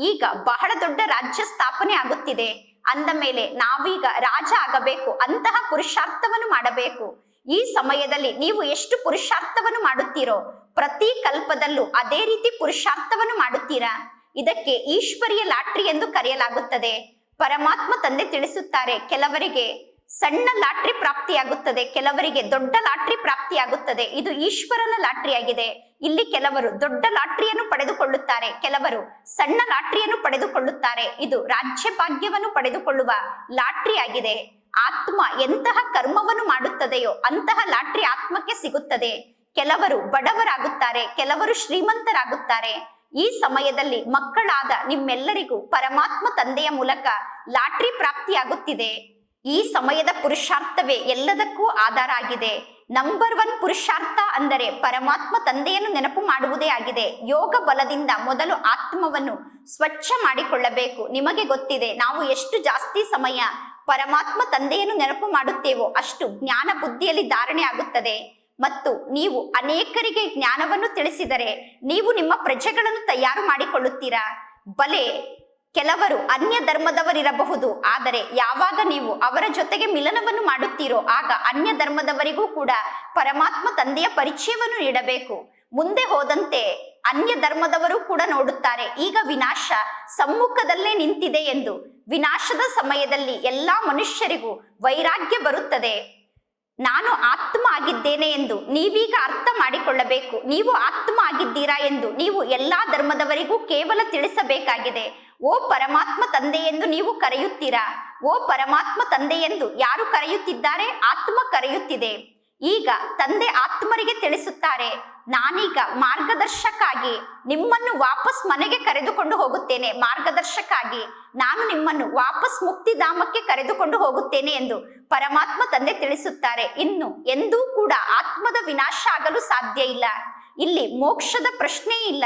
ಈಗ ಬಹಳ ದೊಡ್ಡ ರಾಜ್ಯ ಸ್ಥಾಪನೆ ಆಗುತ್ತಿದೆ. ಅಂದ ಮೇಲೆ ನಾವೀಗ ರಾಜ ಆಗಬೇಕು. ಅಂತಹ ಪುರುಷಾರ್ಥವನ್ನು ಮಾಡಬೇಕು. ಈ ಸಮಯದಲ್ಲಿ ನೀವು ಎಷ್ಟು ಪುರುಷಾರ್ಥವನ್ನು ಮಾಡುತ್ತೀರೋ ಪ್ರತಿ ಕಲ್ಪದಲ್ಲೂ ಅದೇ ರೀತಿ ಪುರುಷಾರ್ಥವನ್ನು ಮಾಡುತ್ತೀರಾ? ಇದಕ್ಕೆ ಈಶ್ವರಿಯ ಲಾಟ್ರಿ ಎಂದು ಕರೆಯಲಾಗುತ್ತದೆ. ಪರಮಾತ್ಮ ತಂದೆ ತಿಳಿಸುತ್ತಾರೆ. ಕೆಲವರಿಗೆ ಸಣ್ಣ ಲಾಟ್ರಿ ಪ್ರಾಪ್ತಿಯಾಗುತ್ತದೆ, ಕೆಲವರಿಗೆ ದೊಡ್ಡ ಲಾಟ್ರಿ ಪ್ರಾಪ್ತಿಯಾಗುತ್ತದೆ. ಇದು ಈಶ್ವರನ ಲಾಟ್ರಿ ಆಗಿದೆ ಇಲ್ಲಿ ಕೆಲವರು ದೊಡ್ಡ ಲಾಟ್ರಿಯನ್ನು ಪಡೆದುಕೊಳ್ಳುತ್ತಾರೆ, ಕೆಲವರು ಸಣ್ಣ ಲಾಟ್ರಿಯನ್ನು ಪಡೆದುಕೊಳ್ಳುತ್ತಾರೆ. ಇದು ರಾಜ್ಯ ಭಾಗ್ಯವನ್ನು ಪಡೆದುಕೊಳ್ಳುವ ಲಾಟ್ರಿ ಆಗಿದೆ ಆತ್ಮ ಎಂತಹ ಕರ್ಮವನ್ನು ಮಾಡುತ್ತದೆಯೋ ಅಂತಹ ಲಾಟ್ರಿ ಆತ್ಮಕ್ಕೆ ಸಿಗುತ್ತದೆ. ಕೆಲವರು ಬಡವರಾಗುತ್ತಾರೆ, ಕೆಲವರು ಶ್ರೀಮಂತರಾಗುತ್ತಾರೆ. ಈ ಸಮಯದಲ್ಲಿ ಮಕ್ಕಳಾದ ನಿಮ್ಮೆಲ್ಲರಿಗೂ ಪರಮಾತ್ಮ ತಂದೆಯ ಮೂಲಕ ಲಾಟ್ರಿ ಪ್ರಾಪ್ತಿಯಾಗುತ್ತಿದೆ. ಈ ಸಮಯದ ಪುರುಷಾರ್ಥವೇ ಎಲ್ಲದಕ್ಕೂ ಆಧಾರ ಆಗಿದೆ. ನಂಬರ್ ಒನ್ ಪುರುಷಾರ್ಥ ಅಂದರೆ ಪರಮಾತ್ಮ ತಂದೆಯನ್ನು ನೆನಪು ಮಾಡುವುದೇ ಆಗಿದೆ. ಯೋಗ ಬಲದಿಂದ ಮೊದಲು ಆತ್ಮವನ್ನು ಸ್ವಚ್ಛ ಮಾಡಿಕೊಳ್ಳಬೇಕು. ನಿಮಗೆ ಗೊತ್ತಿದೆ, ನಾವು ಎಷ್ಟು ಜಾಸ್ತಿ ಸಮಯ ಪರಮಾತ್ಮ ತಂದೆಯನ್ನು ನೆನಪು ಮಾಡುತ್ತೇವೋ ಅಷ್ಟು ಜ್ಞಾನ ಬುದ್ಧಿಯಲ್ಲಿ ಧಾರಣೆ ಆಗುತ್ತದೆ. ಮತ್ತು ನೀವು ಅನೇಕರಿಗೆ ಜ್ಞಾನವನ್ನು ತಿಳಿಸಿದರೆ ನೀವು ನಿಮ್ಮ ಪ್ರಜೆಗಳನ್ನು ತಯಾರು ಮಾಡಿಕೊಳ್ಳುತ್ತೀರಾ? ಬಲೆ, ಕೆಲವರು ಅನ್ಯ ಧರ್ಮದವರಿರಬಹುದು ಆದರೆ ಯಾವಾಗ ನೀವು ಅವರ ಜೊತೆಗೆ ಮಿಲನವನ್ನು ಮಾಡುತ್ತೀರೋ, ಆಗ ಅನ್ಯ ಧರ್ಮದವರಿಗೂ ಕೂಡ ಪರಮಾತ್ಮ ತಂದೆಯ ಪರಿಚಯವನ್ನು ನೀಡಬೇಕು. ಮುಂದೆ ಹೋದಂತೆ ಅನ್ಯ ಧರ್ಮದವರು ಕೂಡ ನೋಡುತ್ತಾರೆ, ಈಗ ವಿನಾಶ ಸಮ್ಮುಖದಲ್ಲೇ ನಿಂತಿದೆ ಎಂದು. ವಿನಾಶದ ಸಮಯದಲ್ಲಿ ಎಲ್ಲಾ ಮನುಷ್ಯರಿಗೂ ವೈರಾಗ್ಯ ಬರುತ್ತದೆ. ನಾನು ಆತ್ಮ ಆಗಿದ್ದೇನೆ ಎಂದು ನೀವೀಗ ಅರ್ಥ ಮಾಡಿಕೊಳ್ಳಬೇಕು. ನೀವು ಆತ್ಮ ಆಗಿದ್ದೀರಾ ಎಂದು ನೀವು ಎಲ್ಲಾ ಧರ್ಮದವರಿಗೂ ಕೇವಲ ತಿಳಿಸಬೇಕಾಗಿದೆ. ಓ ಪರಮಾತ್ಮ ತಂದೆ ಎಂದು ನೀವು ಕರೆಯುತ್ತೀರಾ? ಓ ಪರಮಾತ್ಮ ತಂದೆ ಎಂದು ಯಾರು ಕರೆಯುತ್ತಿದ್ದಾರೆ? ಆತ್ಮ ಕರೆಯುತ್ತಿದೆ. ಈಗ ತಂದೆ ಆತ್ಮರಿಗೆ ತಿಳಿಸುತ್ತಾರೆ. ನಾನೀಗ ಮಾರ್ಗದರ್ಶಕಾಗಿ ನಿಮ್ಮನ್ನು ವಾಪಸ್ ಮನೆಗೆ ಕರೆದುಕೊಂಡು ಹೋಗುತ್ತೇನೆ. ಮಾರ್ಗದರ್ಶಕಾಗಿ ನಾನು ನಿಮ್ಮನ್ನು ವಾಪಸ್ ಮುಕ್ತಿಧಾಮಕ್ಕೆ ಕರೆದುಕೊಂಡು ಹೋಗುತ್ತೇನೆ ಎಂದು ಪರಮಾತ್ಮ ತಂದೆ ತಿಳಿಸುತ್ತಾರೆ. ಇನ್ನು ಎಂದೂ ಕೂಡ ಆತ್ಮದ ವಿನಾಶ ಆಗಲು ಸಾಧ್ಯ ಇಲ್ಲ. ಇಲ್ಲಿ ಮೋಕ್ಷದ ಪ್ರಶ್ನೆ ಇಲ್ಲ.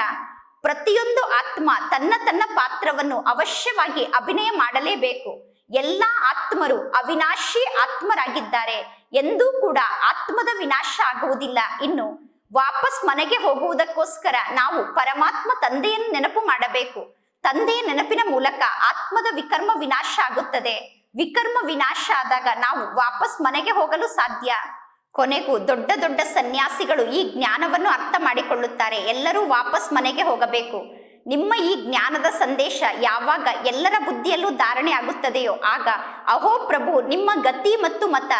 ಪ್ರತಿಯೊಂದು ಆತ್ಮ ತನ್ನ ತನ್ನ ಪಾತ್ರವನ್ನು ಅವಶ್ಯವಾಗಿ ಅಭಿನಯ ಮಾಡಲೇಬೇಕು. ಎಲ್ಲ ಆತ್ಮರು ಅವಿನಾಶಿ ಆತ್ಮರಾಗಿದ್ದಾರೆ. ಎಂದೂ ಕೂಡ ಆತ್ಮದ ವಿನಾಶ ಆಗುವುದಿಲ್ಲ. ಇನ್ನು ವಾಪಸ್ ಮನೆಗೆ ಹೋಗುವುದಕ್ಕೋಸ್ಕರ ನಾವು ಪರಮಾತ್ಮ ತಂದೆಯನ್ನು ನೆನಪು ಮಾಡಬೇಕು. ತಂದೆಯ ನೆನಪಿನ ಮೂಲಕ ಆತ್ಮದ ವಿಕರ್ಮ ವಿನಾಶ ಆಗುತ್ತದೆ. ವಿಕರ್ಮ ವಿನಾಶ ಆದಾಗ ನಾವು ವಾಪಸ್ ಮನೆಗೆ ಹೋಗಲು ಸಾಧ್ಯ. ಕೊನೆಗೂ ದೊಡ್ಡ ದೊಡ್ಡ ಸನ್ಯಾಸಿಗಳು ಈ ಜ್ಞಾನವನ್ನು ಅರ್ಥ ಮಾಡಿಕೊಳ್ಳುತ್ತಾರೆ. ಎಲ್ಲರೂ ವಾಪಸ್ ಮನೆಗೆ ಹೋಗಬೇಕು. ನಿಮ್ಮ ಈ ಜ್ಞಾನದ ಸಂದೇಶ ಯಾವಾಗ ಎಲ್ಲರ ಬುದ್ಧಿಯಲ್ಲೂ ಧಾರಣೆ ಆಗುತ್ತದೆಯೋ ಆಗ ಅಹೋ ಪ್ರಭು, ನಿಮ್ಮ ಗತಿ ಮತ್ತು ಮತ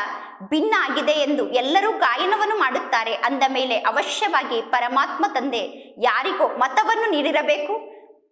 ಭಿನ್ನ ಆಗಿದೆ ಎಂದು ಎಲ್ಲರೂ ಗಾಯನವನ್ನು ಮಾಡುತ್ತಾರೆ. ಅಂದ ಮೇಲೆ ಅವಶ್ಯವಾಗಿ ಪರಮಾತ್ಮ ತಂದೆ ಯಾರಿಗೋ ಮತವನ್ನು ನೀಡಿರಬೇಕು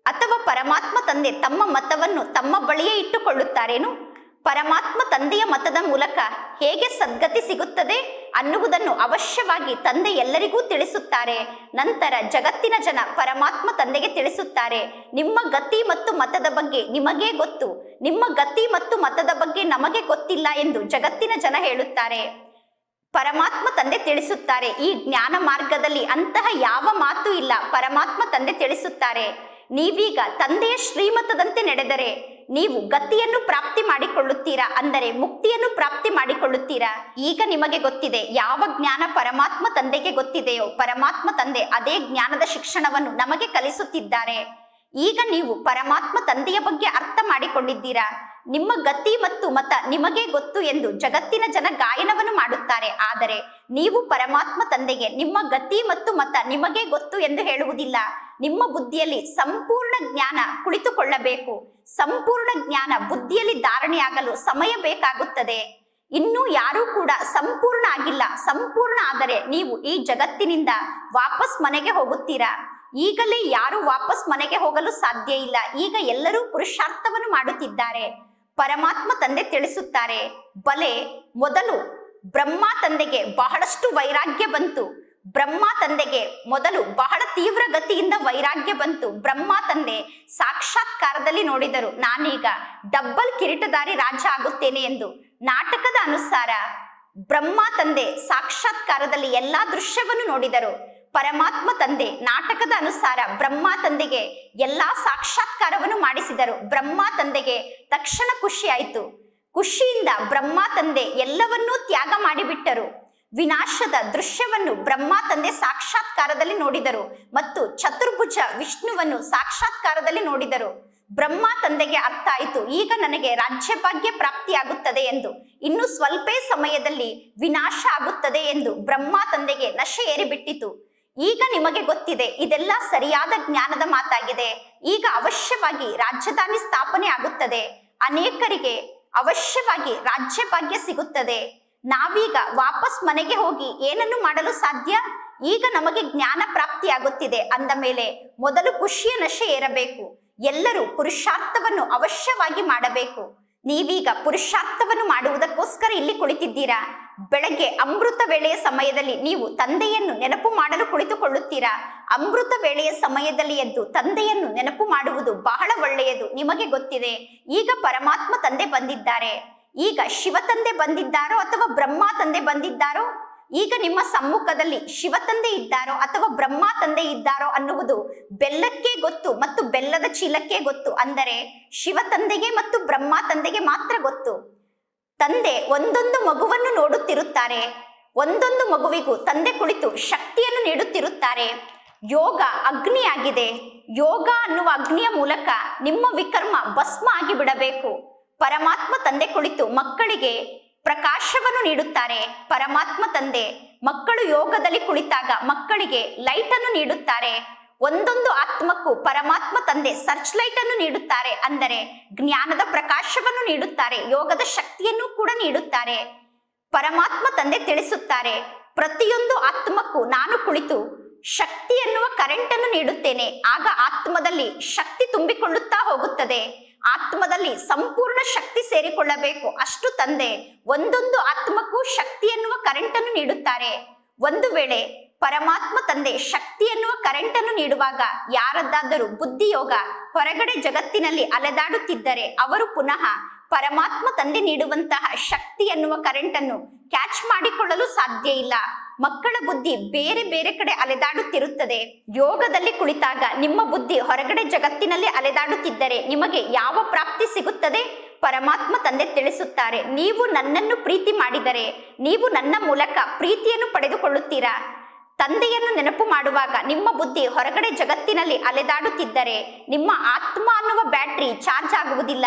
ಅಥವಾ ಪರಮಾತ್ಮ ತಂದೆ ತಮ್ಮ ಮತವನ್ನು ತಮ್ಮ ಬಳಿಯೇ ಇಟ್ಟುಕೊಳ್ಳುತ್ತಾರೇನು? ಪರಮಾತ್ಮ ತಂದೆಯ ಮತದ ಮೂಲಕ ಹೇಗೆ ಸದ್ಗತಿ ಸಿಗುತ್ತದೆ ಅನ್ನುವುದನ್ನು ಅವಶ್ಯವಾಗಿ ತಂದೆ ಎಲ್ಲರಿಗೂ ತಿಳಿಸುತ್ತಾರೆ. ನಂತರ ಜಗತ್ತಿನ ಜನ ಪರಮಾತ್ಮ ತಂದೆಗೆ ತಿಳಿಸುತ್ತಾರೆ. ನಿಮ್ಮ ಗತಿ ಮತ್ತು ಮತದ ಬಗ್ಗೆ ನಿಮಗೇ ಗೊತ್ತು. ನಿಮ್ಮ ಗತಿ ಮತ್ತು ಮತದ ಬಗ್ಗೆ ನಮಗೆ ಗೊತ್ತಿಲ್ಲ ಎಂದು ಜಗತ್ತಿನ ಜನ ಹೇಳುತ್ತಾರೆ. ಪರಮಾತ್ಮ ತಂದೆ ತಿಳಿಸುತ್ತಾರೆ. ಈ ಜ್ಞಾನ ಮಾರ್ಗದಲ್ಲಿ ಅಂತಹ ಯಾವ ಮಾತು ಇಲ್ಲ. ಪರಮಾತ್ಮ ತಂದೆ ತಿಳಿಸುತ್ತಾರೆ. ನೀವೀಗ ತಂದೆಯ ಶ್ರೀಮತದಂತೆ ನಡೆದರೆ ನೀವು ಗತಿಯನ್ನು ಪ್ರಾಪ್ತಿ ಮಾಡಿಕೊಳ್ಳುತ್ತೀರಾ? ಅಂದರೆ ಮುಕ್ತಿಯನ್ನು ಪ್ರಾಪ್ತಿ ಮಾಡಿಕೊಳ್ಳುತ್ತೀರಾ? ಈಗ ನಿಮಗೆ ಗೊತ್ತಿದೆ, ಯಾವ ಜ್ಞಾನ ಪರಮಾತ್ಮ ತಂದೆಗೆ ಗೊತ್ತಿದೆಯೋ, ಪರಮಾತ್ಮ ತಂದೆ ಅದೇ ಜ್ಞಾನದ ಶಿಕ್ಷಣವನ್ನು ನಮಗೆ ಕಲಿಸುತ್ತಿದ್ದಾರೆ. ಈಗ ನೀವು ಪರಮಾತ್ಮ ತಂದೆಯ ಬಗ್ಗೆ ಅರ್ಥ ಮಾಡಿಕೊಂಡಿದ್ದೀರಾ? ನಿಮ್ಮ ಗತಿ ಮತ್ತು ಮತ ನಿಮಗೆ ಗೊತ್ತು ಎಂದು ಜಗತ್ತಿನ ಜನ ಗಾಯನವನ್ನು ಮಾಡುತ್ತಾರೆ. ಆದರೆ ನೀವು ಪರಮಾತ್ಮ ತಂದೆಗೆ ನಿಮ್ಮ ಗತಿ ಮತ್ತು ಮತ ನಿಮಗೆ ಗೊತ್ತು ಎಂದು ಹೇಳುವುದಿಲ್ಲ. ನಿಮ್ಮ ಬುದ್ಧಿಯಲ್ಲಿ ಸಂಪೂರ್ಣ ಜ್ಞಾನ ಕುಳಿತುಕೊಳ್ಳಬೇಕು. ಸಂಪೂರ್ಣ ಜ್ಞಾನ ಬುದ್ಧಿಯಲ್ಲಿ ಧಾರಣೆಯಾಗಲು ಸಮಯ ಬೇಕಾಗುತ್ತದೆ. ಇನ್ನೂ ಯಾರೂ ಕೂಡ ಸಂಪೂರ್ಣ ಆಗಿಲ್ಲ, ಸಂಪೂರ್ಣ ಆದರೆ ನೀವು ಈ ಜಗತ್ತಿನಿಂದ ವಾಪಸ್ ಮನೆಗೆ ಹೋಗುತ್ತೀರಾ? ಈಗಲೇ ಯಾರು ವಾಪಸ್ ಮನೆಗೆ ಹೋಗಲು ಸಾಧ್ಯ ಇಲ್ಲ. ಈಗ ಎಲ್ಲರೂ ಪುರುಷಾರ್ಥವನ್ನು ಮಾಡುತ್ತಿದ್ದಾರೆ. ಪರಮಾತ್ಮ ತಂದೆ ತಿಳಿಸುತ್ತಾರೆ, ಬಲೆ, ಮೊದಲು ಬ್ರಹ್ಮ ತಂದೆಗೆ ಬಹಳಷ್ಟು ವೈರಾಗ್ಯ ಬಂತು. ಬ್ರಹ್ಮ ತಂದೆಗೆ ಮೊದಲು ಬಹಳ ತೀವ್ರ ಗತಿಯಿಂದ ವೈರಾಗ್ಯ ಬಂತು. ಬ್ರಹ್ಮ ತಂದೆ ಸಾಕ್ಷಾತ್ಕಾರದಲ್ಲಿ ನೋಡಿದರು, ನಾನೀಗ ಡಬ್ಬಲ್ ಕಿರೀಟಧಾರಿ ರಾಜ ಆಗುತ್ತೇನೆ ಎಂದು. ನಾಟಕದ ಅನುಸಾರ ಬ್ರಹ್ಮ ತಂದೆ ಸಾಕ್ಷಾತ್ಕಾರದಲ್ಲಿ ಎಲ್ಲಾ ದೃಶ್ಯವನ್ನು ನೋಡಿದರು. ಪರಮಾತ್ಮ ತಂದೆ ನಾಟಕದ ಅನುಸಾರ ಬ್ರಹ್ಮ ತಂದೆಗೆ ಎಲ್ಲಾ ಸಾಕ್ಷಾತ್ಕಾರವನ್ನು ಮಾಡಿಸಿದರು. ಬ್ರಹ್ಮ ತಂದೆಗೆ ತಕ್ಷಣ ಖುಷಿಯಾಯಿತು ಖುಷಿಯಿಂದ ಬ್ರಹ್ಮ ತಂದೆ ಎಲ್ಲವನ್ನೂ ತ್ಯಾಗ ಮಾಡಿಬಿಟ್ಟರು. ವಿನಾಶದ ದೃಶ್ಯವನ್ನು ಬ್ರಹ್ಮ ತಂದೆ ಸಾಕ್ಷಾತ್ಕಾರದಲ್ಲಿ ನೋಡಿದರು ಮತ್ತು ಚತುರ್ಭುಜ ವಿಷ್ಣುವನ್ನು ಸಾಕ್ಷಾತ್ಕಾರದಲ್ಲಿ ನೋಡಿದರು. ಬ್ರಹ್ಮ ತಂದೆಗೆ ಅರ್ಥ ಆಯಿತು, ಈಗ ನನಗೆ ರಾಜ್ಯಭಾಗ್ಯ ಪ್ರಾಪ್ತಿಯಾಗುತ್ತದೆ ಎಂದು. ಇನ್ನು ಸ್ವಲ್ಪ ಸಮಯದಲ್ಲಿ ವಿನಾಶ ಆಗುತ್ತದೆ ಎಂದು ಬ್ರಹ್ಮ ತಂದೆಗೆ ನಶೆ ಏರಿಬಿಟ್ಟಿತು. ಈಗ ನಿಮಗೆ ಗೊತ್ತಿದೆ, ಇದೆಲ್ಲ ಸರಿಯಾದ ಜ್ಞಾನದ ಮಾತಾಗಿದೆ. ಈಗ ಅವಶ್ಯವಾಗಿ ರಾಜಧಾನಿ ಸ್ಥಾಪನೆ ಆಗುತ್ತದೆ. ಅನೇಕರಿಗೆ ಅವಶ್ಯವಾಗಿ ರಾಜ್ಯ ಭಾಗ್ಯ ಸಿಗುತ್ತದೆ. ನಾವೀಗ ವಾಪಸ್ ಮನೆಗೆ ಹೋಗಿ ಏನನ್ನು ಮಾಡಲು ಸಾಧ್ಯ? ಈಗ ನಮಗೆ ಜ್ಞಾನ ಪ್ರಾಪ್ತಿಯಾಗುತ್ತಿದೆ ಅಂದ ಮೇಲೆ ಮೊದಲು ಖುಷಿಯ ನಶೆ ಏರಬೇಕು. ಎಲ್ಲರೂ ಪುರುಷಾರ್ಥವನ್ನು ಅವಶ್ಯವಾಗಿ ಮಾಡಬೇಕು. ನೀವೀಗ ಪುರುಷಾರ್ಥವನ್ನು ಮಾಡುವುದಕ್ಕೋಸ್ಕರ ಇಲ್ಲಿ ಕುಳಿತಿದ್ದೀರಾ? ಬೆಳಗ್ಗೆ ಅಮೃತ ವೇಳೆಯ ಸಮಯದಲ್ಲಿ ನೀವು ತಂದೆಯನ್ನು ನೆನಪು ಮಾಡಲು ಕುಳಿತುಕೊಳ್ಳುತ್ತೀರಾ? ಅಮೃತ ವೇಳೆಯ ಸಮಯದಲ್ಲಿ ಎದ್ದು ತಂದೆಯನ್ನು ನೆನಪು ಮಾಡುವುದು ಬಹಳ ಒಳ್ಳೆಯದು ನಿಮಗೆ ಗೊತ್ತಿದೆ. ಈಗ ಪರಮಾತ್ಮ ತಂದೆ ಬಂದಿದ್ದಾರೆ. ಈಗ ಶಿವ ತಂದೆ ಬಂದಿದ್ದಾರೋ ಅಥವಾ ಬ್ರಹ್ಮ ತಂದೆ ಬಂದಿದ್ದಾರೋ, ಈಗ ನಿಮ್ಮ ಸಮ್ಮುಖದಲ್ಲಿ ಶಿವ ತಂದೆ ಇದ್ದಾರೋ ಅಥವಾ ಬ್ರಹ್ಮ ತಂದೆ ಇದ್ದಾರೋ ಅನ್ನುವುದು ಬೆಲ್ಲಕ್ಕೆ ಗೊತ್ತು ಮತ್ತು ಬೆಲ್ಲದ ಚೀಲಕ್ಕೆ ಗೊತ್ತು. ಅಂದರೆ ಶಿವ ತಂದೆಗೆ ಮತ್ತು ಬ್ರಹ್ಮ ತಂದೆಗೆ ಮಾತ್ರ ಗೊತ್ತು. ತಂದೆ ಒಂದೊಂದು ಮಗುವನ್ನು ನೋಡುತ್ತಿರುತ್ತಾರೆ, ಒಂದೊಂದು ಮಗುವಿಗೂ ತಂದೆ ಕುಳಿತು ಶಕ್ತಿಯನ್ನು ನೀಡುತ್ತಿರುತ್ತಾರೆ. ಯೋಗ ಅಗ್ನಿಯಾಗಿದೆ. ಯೋಗ ಅನ್ನುವ ಅಗ್ನಿಯ ಮೂಲಕ ನಿಮ್ಮ ವಿಕರ್ಮ ಭಸ್ಮ ಆಗಿ ಬಿಡಬೇಕು ಪರಮಾತ್ಮ ತಂದೆ ಕುಳಿತು ಮಕ್ಕಳಿಗೆ ಪ್ರಕಾಶವನ್ನು ನೀಡುತ್ತಾರೆ. ಪರಮಾತ್ಮ ತಂದೆ ಮಕ್ಕಳು ಯೋಗದಲ್ಲಿ ಕುಳಿತಾಗ ಮಕ್ಕಳಿಗೆ ಲೈಟ್ ಅನ್ನು ನೀಡುತ್ತಾರೆ. ಒಂದೊಂದು ಆತ್ಮಕ್ಕೂ ಪರಮಾತ್ಮ ತಂದೆ ಸರ್ಚ್ ಲೈಟ್ ಅನ್ನು ನೀಡುತ್ತಾರೆ. ಅಂದರೆ ಜ್ಞಾನದ ಪ್ರಕಾಶವನ್ನು ನೀಡುತ್ತಾರೆ. ಯೋಗದ ಶಕ್ತಿಯನ್ನು ಕೂಡ ನೀಡುತ್ತಾರೆ. ಪರಮಾತ್ಮ ತಂದೆ ತಿಳಿಸುತ್ತಾರೆ, ಪ್ರತಿಯೊಂದು ಆತ್ಮಕ್ಕೂ ನಾನು ಕುಳಿತು ಶಕ್ತಿ ಎನ್ನುವ ಕರೆಂಟ್ ಅನ್ನು ನೀಡುತ್ತೇನೆ. ಆಗ ಆತ್ಮದಲ್ಲಿ ಶಕ್ತಿ ತುಂಬಿಕೊಳ್ಳುತ್ತಾ ಹೋಗುತ್ತದೆ. ಆತ್ಮದಲ್ಲಿ ಸಂಪೂರ್ಣ ಶಕ್ತಿ ಸೇರಿಕೊಳ್ಳಬೇಕು. ಅಷ್ಟು ತಂದೆ ಒಂದೊಂದು ಆತ್ಮಕ್ಕೂ ಶಕ್ತಿ ಎನ್ನುವ ಕರೆಂಟ್ ಅನ್ನು ನೀಡುತ್ತಾರೆ. ಒಂದು ವೇಳೆ ಪರಮಾತ್ಮ ತಂದೆ ಶಕ್ತಿ ಎನ್ನುವ ಕರೆಂಟ್ ಅನ್ನು ನೀಡುವಾಗ ಯಾರದ್ದಾದರೂ ಬುದ್ಧಿಯೋಗ ಹೊರಗಡೆ ಜಗತ್ತಿನಲ್ಲಿ ಅಲೆದಾಡುತ್ತಿದ್ದರೆ ಅವರು ಪುನಃ ಪರಮಾತ್ಮ ತಂದೆ ನೀಡುವಂತಹ ಶಕ್ತಿ ಎನ್ನುವ ಕರೆಂಟ್ ಅನ್ನು ಕ್ಯಾಚ್ ಮಾಡಿಕೊಳ್ಳಲು ಸಾಧ್ಯ ಇಲ್ಲ. ಮಕ್ಕಳ ಬುದ್ಧಿ ಬೇರೆ ಬೇರೆ ಕಡೆ ಅಲೆದಾಡುತ್ತಿರುತ್ತದೆ. ಯೋಗದಲ್ಲಿ ಕುಳಿತಾಗ ನಿಮ್ಮ ಬುದ್ಧಿ ಹೊರಗಡೆ ಜಗತ್ತಿನಲ್ಲಿ ಅಲೆದಾಡುತ್ತಿದ್ದರೆ ನಿಮಗೆ ಯಾವ ಪ್ರಾಪ್ತಿ ಸಿಗುತ್ತದೆ? ಪರಮಾತ್ಮ ತಂದೆ ತಿಳಿಸುತ್ತಾರೆ, ನೀವು ನನ್ನನ್ನು ಪ್ರೀತಿ ಮಾಡಿದರೆ, ನೀವು ನನ್ನ ಮೂಲಕ ಪ್ರೀತಿಯನ್ನು ಪಡೆದುಕೊಳ್ಳುತ್ತೀರಾ? ತಂದೆಯನ್ನು ನೆನಪು ಮಾಡುವಾಗ ನಿಮ್ಮ ಬುದ್ಧಿ ಹೊರಗಡೆ ಜಗತ್ತಿನಲ್ಲಿ ಅಲೆದಾಡುತ್ತಿದ್ದರೆ ನಿಮ್ಮ ಆತ್ಮ ಅನ್ನುವ ಬ್ಯಾಟ್ರಿ ಚಾರ್ಜ್ ಆಗುವುದಿಲ್ಲ.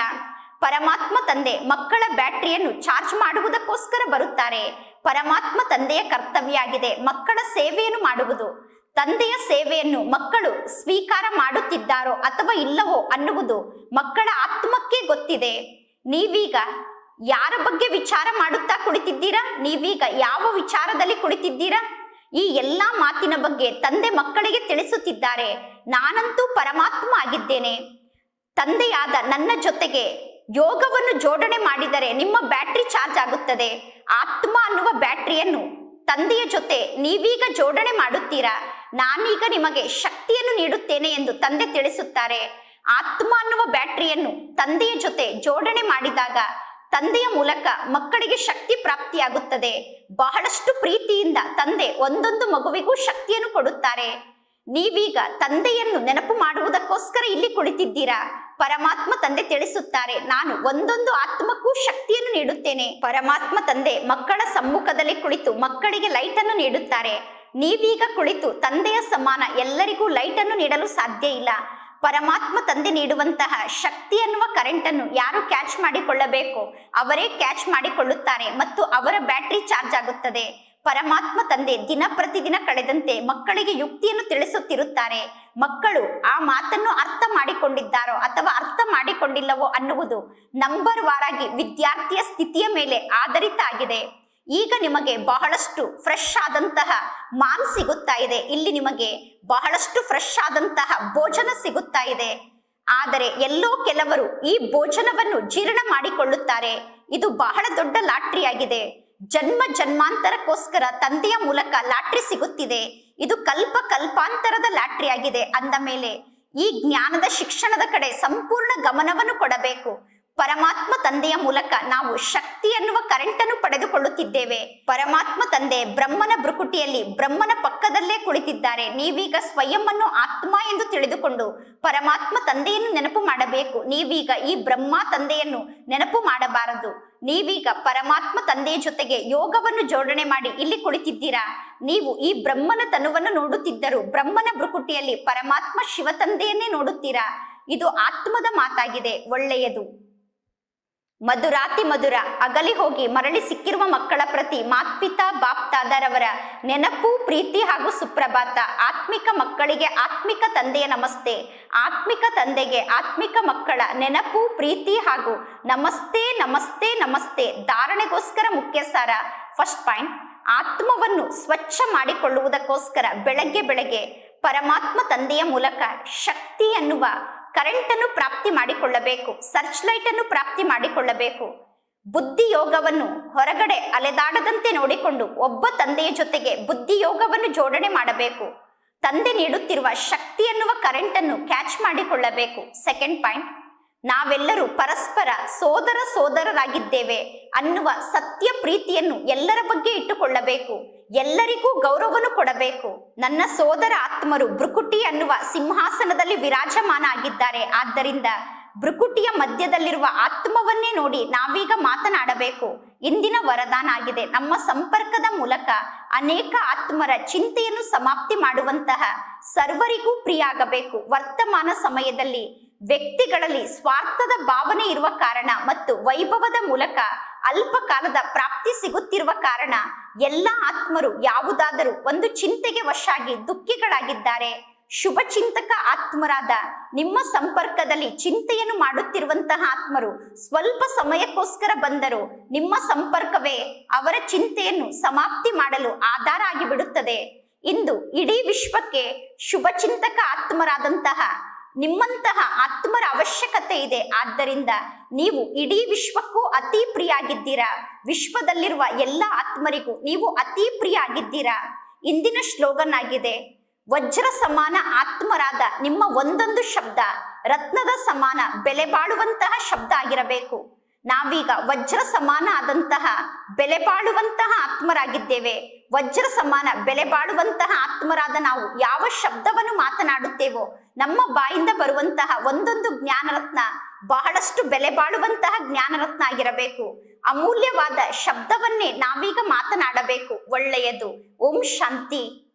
ಪರಮಾತ್ಮ ತಂದೆ ಮಕ್ಕಳ ಬ್ಯಾಟ್ರಿಯನ್ನು ಚಾರ್ಜ್ ಮಾಡುವುದಕ್ಕೋಸ್ಕರ ಬರುತ್ತಾರೆ. ಪರಮಾತ್ಮ ತಂದೆಯ ಕರ್ತವ್ಯ ಆಗಿದೆ ಮಕ್ಕಳ ಸೇವೆಯನ್ನು ಮಾಡುವುದು. ತಂದೆಯ ಸೇವೆಯನ್ನು ಮಕ್ಕಳು ಸ್ವೀಕಾರ ಮಾಡುತ್ತಿದ್ದಾರೋ ಅಥವಾ ಇಲ್ಲವೋ ಅನ್ನುವುದು ಮಕ್ಕಳ ಆತ್ಮಕ್ಕೆ ಗೊತ್ತಿದೆ. ನೀವೀಗ ಯಾರ ಬಗ್ಗೆ ವಿಚಾರ ಮಾಡುತ್ತಾ ಕುಳಿತಿದ್ದೀರಾ? ನೀವೀಗ ಯಾವ ವಿಚಾರದಲ್ಲಿ ಕುಳಿತಿದ್ದೀರಾ? ಈ ಎಲ್ಲಾ ಮಾತಿನ ಬಗ್ಗೆ ತಂದೆ ಮಕ್ಕಳಿಗೆ ತಿಳಿಸುತ್ತಿದ್ದಾರೆ. ನಾನಂತೂ ಪರಮಾತ್ಮ ಆಗಿದ್ದೇನೆ. ತಂದೆಯಾದ ನನ್ನ ಜೊತೆಗೆ ಯೋಗವನ್ನು ಜೋಡಣೆ ಮಾಡಿದರೆ ನಿಮ್ಮ ಬ್ಯಾಟ್ರಿ ಚಾರ್ಜ್ ಆಗುತ್ತದೆ. ಆತ್ಮ ಅನ್ನುವ ಬ್ಯಾಟ್ರಿಯನ್ನು ತಂದೆಯ ಜೊತೆ ನೀವೀಗ ಜೋಡಣೆ ಮಾಡುತ್ತೀರಾ? ನಾನೀಗ ನಿಮಗೆ ಶಕ್ತಿಯನ್ನು ನೀಡುತ್ತೇನೆ ಎಂದು ತಂದೆ ತಿಳಿಸುತ್ತಾರೆ. ಆತ್ಮ ಅನ್ನುವ ಬ್ಯಾಟ್ರಿಯನ್ನು ತಂದೆಯ ಜೊತೆ ಜೋಡಣೆ ಮಾಡಿದಾಗ ತಂದೆಯ ಮೂಲಕ ಮಕ್ಕಳಿಗೆ ಶಕ್ತಿ ಪ್ರಾಪ್ತಿಯಾಗುತ್ತದೆ. ಬಹಳಷ್ಟು ಪ್ರೀತಿಯಿಂದ ತಂದೆ ಒಂದೊಂದು ಮಗುವಿಗೂ ಶಕ್ತಿಯನ್ನು ಕೊಡುತ್ತಾರೆ. ನೀವೀಗ ತಂದೆಯನ್ನು ನೆನಪು ಮಾಡುವುದಕ್ಕೋಸ್ಕರ ಇಲ್ಲಿ ಕುಳಿತಿದ್ದೀರಾ? ಪರಮಾತ್ಮ ತಂದೆ ತಿಳಿಸುತ್ತಾರೆ. ನಾನು ಒಂದೊಂದು ಆತ್ಮಕ್ಕೂ ಶಕ್ತಿಯನ್ನು ನೀಡುತ್ತೇನೆ. ಪರಮಾತ್ಮ ತಂದೆ ಮಕ್ಕಳ ಸಮ್ಮುಖದಲ್ಲಿ ಕುಳಿತು ಮಕ್ಕಳಿಗೆ ಲೈಟ್ ಅನ್ನು ನೀಡುತ್ತಾರೆ. ನೀವೀಗ ಕುಳಿತು ತಂದೆಯ ಸಮಾನ ಎಲ್ಲರಿಗೂ ಲೈಟ್ ಅನ್ನು ನೀಡಲು ಸಾಧ್ಯ ಇಲ್ಲ. ಪರಮಾತ್ಮ ತಂದೆ ನೀಡುವಂತಹ ಶಕ್ತಿ ಅನ್ನುವ ಕರೆಂಟ್ ಅನ್ನು ಯಾರು ಕ್ಯಾಚ್ ಮಾಡಿಕೊಳ್ಳಬೇಕು? ಅವರೇ ಕ್ಯಾಚ್ ಮಾಡಿಕೊಳ್ಳುತ್ತಾರೆ ಮತ್ತು ಅವರ ಬ್ಯಾಟರಿ ಚಾರ್ಜ್ ಆಗುತ್ತದೆ. ಪರಮಾತ್ಮ ತಂದೆ ದಿನ ಪ್ರತಿದಿನ ಕಳೆದಂತೆ ಮಕ್ಕಳಿಗೆ ಯುಕ್ತಿಯನ್ನು ತಿಳಿಸುತ್ತಿರುತ್ತಾರೆ. ಮಕ್ಕಳು ಆ ಮಾತನ್ನು ಅರ್ಥ ಮಾಡಿಕೊಂಡಿದ್ದಾರೋ ಅಥವಾ ಅರ್ಥ ಮಾಡಿಕೊಂಡಿಲ್ಲವೋ ಅನ್ನುವುದು ನಂಬರ್ ವಾರಾಗಿ ವಿದ್ಯಾರ್ಥಿಯ ಸ್ಥಿತಿಯ ಮೇಲೆ ಆಧಾರಿತ ಆಗಿದೆ. ಈಗ ನಿಮಗೆ ಬಹಳಷ್ಟು ಫ್ರೆಶ್ ಆದಂತಹ ಮಾನ್ ಸಿಗುತ್ತಾ ಇದೆ. ಇಲ್ಲಿ ನಿಮಗೆ ಬಹಳಷ್ಟು ಫ್ರೆಶ್ ಆದಂತಹ ಭೋಜನ ಸಿಗುತ್ತಾ ಇದೆ. ಆದರೆ ಎಲ್ಲೋ ಕೆಲವರು ಈ ಭೋಜನವನ್ನು ಜೀರ್ಣ ಮಾಡಿಕೊಳ್ಳುತ್ತಾರೆ. ಇದು ಬಹಳ ದೊಡ್ಡ ಲಾಟ್ರಿ ಆಗಿದೆ ಜನ್ಮ ಜನ್ಮಾಂತರಕ್ಕೋಸ್ಕರ ತಂದೆಯ ಮೂಲಕ ಲಾಟ್ರಿ ಸಿಗುತ್ತಿದೆ. ಇದು ಕಲ್ಪ ಕಲ್ಪಾಂತರದ ಲಾಟ್ರಿ ಆಗಿದೆ ಅಂದ ಮೇಲೆ ಈ ಜ್ಞಾನದ ಶಿಕ್ಷಣದ ಕಡೆ ಸಂಪೂರ್ಣ ಗಮನವನ್ನು ಕೊಡಬೇಕು. ಪರಮಾತ್ಮ ತಂದೆಯ ಮೂಲಕ ನಾವು ಶಕ್ತಿ ಎನ್ನುವ ಕರೆಂಟ್ ಅನ್ನು ಪಡೆದುಕೊಳ್ಳುತ್ತಿದ್ದೇವೆ. ಪರಮಾತ್ಮ ತಂದೆ ಬ್ರಹ್ಮನ ಬೃಕುಟಿಯಲ್ಲಿ ಬ್ರಹ್ಮನ ಪಕ್ಕದಲ್ಲೇ ಕುಳಿತಿದ್ದಾರೆ. ನೀವೀಗ ಸ್ವಯಂ ಅನ್ನು ಆತ್ಮ ಎಂದು ತಿಳಿದುಕೊಂಡು ಪರಮಾತ್ಮ ತಂದೆಯನ್ನು ನೆನಪು ಮಾಡಬೇಕು. ನೀವೀಗ ಈ ಬ್ರಹ್ಮ ತಂದೆಯನ್ನು ನೆನಪು ಮಾಡಬಾರದು. ನೀವೀಗ ಪರಮಾತ್ಮ ತಂದೆಯ ಜೊತೆಗೆ ಯೋಗವನ್ನು ಜೋಡಣೆ ಮಾಡಿ ಇಲ್ಲಿ ಕುಳಿತಿದ್ದೀರಾ? ನೀವು ಈ ಬ್ರಹ್ಮನ ತನುವನ್ನು ನೋಡುತ್ತಿದ್ದರು ಬ್ರಹ್ಮನ ಭ್ರುಕುಟಿಯಲ್ಲಿ ಪರಮಾತ್ಮ ಶಿವ ತಂದೆಯನ್ನೇ ನೋಡುತ್ತೀರಾ? ಇದು ಆತ್ಮದ ಮಾತಾಗಿದೆ, ಒಳ್ಳೆಯದು. ಮಧುರಾತಿ ಮಧುರ, ಅಗಲಿ ಹೋಗಿ ಮರಳಿ ಸಿಕ್ಕಿರುವ ಮಕ್ಕಳ ಪ್ರತಿ ಮಾತ್ಪಿತಾ ಬಾಪ್ತಾದರವರ ನೆನಪು, ಪ್ರೀತಿ ಹಾಗೂ ಸುಪ್ರಭಾತ. ಆತ್ಮಿಕ ಮಕ್ಕಳಿಗೆ ಆತ್ಮಿಕ ತಂದೆಯ ನಮಸ್ತೆ. ಆತ್ಮಿಕ ತಂದೆಗೆ ಆತ್ಮಿಕ ಮಕ್ಕಳ ನೆನಪು, ಪ್ರೀತಿ ಹಾಗೂ ನಮಸ್ತೆ ನಮಸ್ತೆ ನಮಸ್ತೆ. ಧಾರಣೆಗೋಸ್ಕರ ಮುಖ್ಯ ಸಾರ. ಫಸ್ಟ್ ಪಾಯಿಂಟ್, ಆತ್ಮವನ್ನು ಸ್ವಚ್ಛ ಮಾಡಿಕೊಳ್ಳುವುದಕ್ಕೋಸ್ಕರ ಬೆಳಗ್ಗೆ ಬೆಳಗ್ಗೆ ಪರಮಾತ್ಮ ತಂದೆಯ ಮೂಲಕ ಶಕ್ತಿ ಎನ್ನುವ ಕರೆಂಟ್ ಅನ್ನು ಪ್ರಾಪ್ತಿ ಮಾಡಿಕೊಳ್ಳಬೇಕು ಸರ್ಚ್ ಲೈಟ್ ಅನ್ನು ಪ್ರಾಪ್ತಿ ಮಾಡಿಕೊಳ್ಳಬೇಕು. ಬುದ್ಧಿ ಯೋಗವನ್ನು ಹೊರಗಡೆ ಅಲೆದಾಡದಂತೆ ನೋಡಿಕೊಂಡು ಒಬ್ಬ ತಂದೆಯ ಜೊತೆಗೆ ಬುದ್ಧಿ ಯೋಗವನ್ನು ಜೋಡಣೆ ಮಾಡಬೇಕು. ತಂದೆ ನೀಡುತ್ತಿರುವ ಶಕ್ತಿ ಎನ್ನುವ ಕರೆಂಟ್ ಅನ್ನು ಕ್ಯಾಚ್ ಮಾಡಿಕೊಳ್ಳಬೇಕು. ಸೆಕೆಂಡ್ ಪಾಯಿಂಟ್ ನಾವೆಲ್ಲರೂ ಪರಸ್ಪರ ಸೋದರ ಸೋದರರಾಗಿದ್ದೇವೆ ಅನ್ನುವ ಸತ್ಯ ಪ್ರೀತಿಯನ್ನು ಎಲ್ಲರ ಬಗ್ಗೆ ಇಟ್ಟುಕೊಳ್ಳಬೇಕು. ಎಲ್ಲರಿಗೂ ಗೌರವವನ್ನು ಕೊಡಬೇಕು. ನನ್ನ ಸೋದರ ಆತ್ಮರು ಬೃಕುಟಿ ಅನ್ನುವ ಸಿಂಹಾಸನದಲ್ಲಿ ವಿರಾಜಮಾನ ಆಗಿದ್ದಾರೆ. ಆದ್ದರಿಂದ ಬೃಕುಟಿಯ ಮಧ್ಯದಲ್ಲಿರುವ ಆತ್ಮವನ್ನೇ ನೋಡಿ ನಾವೀಗ ಮಾತನಾಡಬೇಕು. ಇಂದಿನ ವರದಾನ ಆಗಿದೆ. ನಮ್ಮ ಸಂಪರ್ಕದ ಮೂಲಕ ಅನೇಕ ಆತ್ಮರ ಚಿಂತೆಯನ್ನು ಸಮಾಪ್ತಿ ಮಾಡುವಂತಹ ಸರ್ವರಿಗೂ ಪ್ರಿಯ ಆಗಬೇಕು ವರ್ತಮಾನ ಸಮಯದಲ್ಲಿ ವ್ಯಕ್ತಿಗಳಲ್ಲಿ ಸ್ವಾರ್ಥದ ಭಾವನೆ ಇರುವ ಕಾರಣ ಮತ್ತು ವೈಭವದ ಮೂಲಕ ಅಲ್ಪ ಕಾಲದ ಪ್ರಾಪ್ತಿ ಸಿಗುತ್ತಿರುವ ಕಾರಣ ಎಲ್ಲ ಆತ್ಮರು ಯಾವುದಾದರೂ ಒಂದು ಚಿಂತೆಗೆ ವಶಾಗಿ ದುಃಖಿಗಳಾಗಿದ್ದಾರೆ. ಶುಭ ಚಿಂತಕ ಆತ್ಮರಾದ ನಿಮ್ಮ ಸಂಪರ್ಕದಲ್ಲಿ ಚಿಂತೆಯನ್ನು ಮಾಡುತ್ತಿರುವಂತಹ ಆತ್ಮರು ಸ್ವಲ್ಪ ಸಮಯಕ್ಕೋಸ್ಕರ ಬಂದರು ನಿಮ್ಮ ಸಂಪರ್ಕವೇ ಅವರ ಚಿಂತೆಯನ್ನು ಸಮಾಪ್ತಿ ಮಾಡಲು ಆಧಾರ ಆಗಿಬಿಡುತ್ತದೆ. ಇಂದು ಇಡೀ ವಿಶ್ವಕ್ಕೆ ಶುಭ ಚಿಂತಕ ಆತ್ಮರಾದಂತಹ ನಿಮ್ಮಂತಹ ಆತ್ಮರ ಅವಶ್ಯಕತೆ ಇದೆ. ಆದ್ದರಿಂದ ನೀವು ಇಡೀ ವಿಶ್ವಕ್ಕೂ ಅತಿ ಪ್ರಿಯ ಆಗಿದ್ದೀರಾ ವಿಶ್ವದಲ್ಲಿರುವ ಎಲ್ಲ ಆತ್ಮರಿಗೂ ನೀವು ಅತಿ ಪ್ರಿಯ ಆಗಿದ್ದೀರಾ ಇಂದಿನ ಸ್ಲೋಗನ್ ಆಗಿದೆ ವಜ್ರ ಸಮಾನ ಆತ್ಮರಾದ ನಿಮ್ಮ ಒಂದೊಂದು ಶಬ್ದ ರತ್ನದ ಸಮಾನ ಬೆಲೆ ಬಾಳುವಂತಹ ಶಬ್ದ ಆಗಿರಬೇಕು. ನಾವೀಗ ವಜ್ರ ಸಮಾನ ಆದಂತಹ ಬೆಲೆ ಬಾಳುವಂತಹ ಆತ್ಮರಾಗಿದ್ದೇವೆ. ವಜ್ರ ಸಮಾನ ಬೆಲೆ ಬಾಳುವಂತಹ ಆತ್ಮರಾದ ನಾವು ಯಾವ ಶಬ್ದವನ್ನು ಮಾತನಾಡುತ್ತೇವೋ, ನಮ್ಮ ಬಾಯಿಂದ ಬರುವಂತಹ ಒಂದೊಂದು ಜ್ಞಾನರತ್ನ ಬಹಳಷ್ಟು ಬೆಲೆ ಬಾಳುವಂತಹ ಜ್ಞಾನರತ್ನ ಆಗಿರಬೇಕು. ಅಮೂಲ್ಯವಾದ ಶಬ್ದವನ್ನೇ ನಾವೀಗ ಮಾತನಾಡಬೇಕು. ಒಳ್ಳೆಯದು. ಓಂ ಶಾಂತಿ.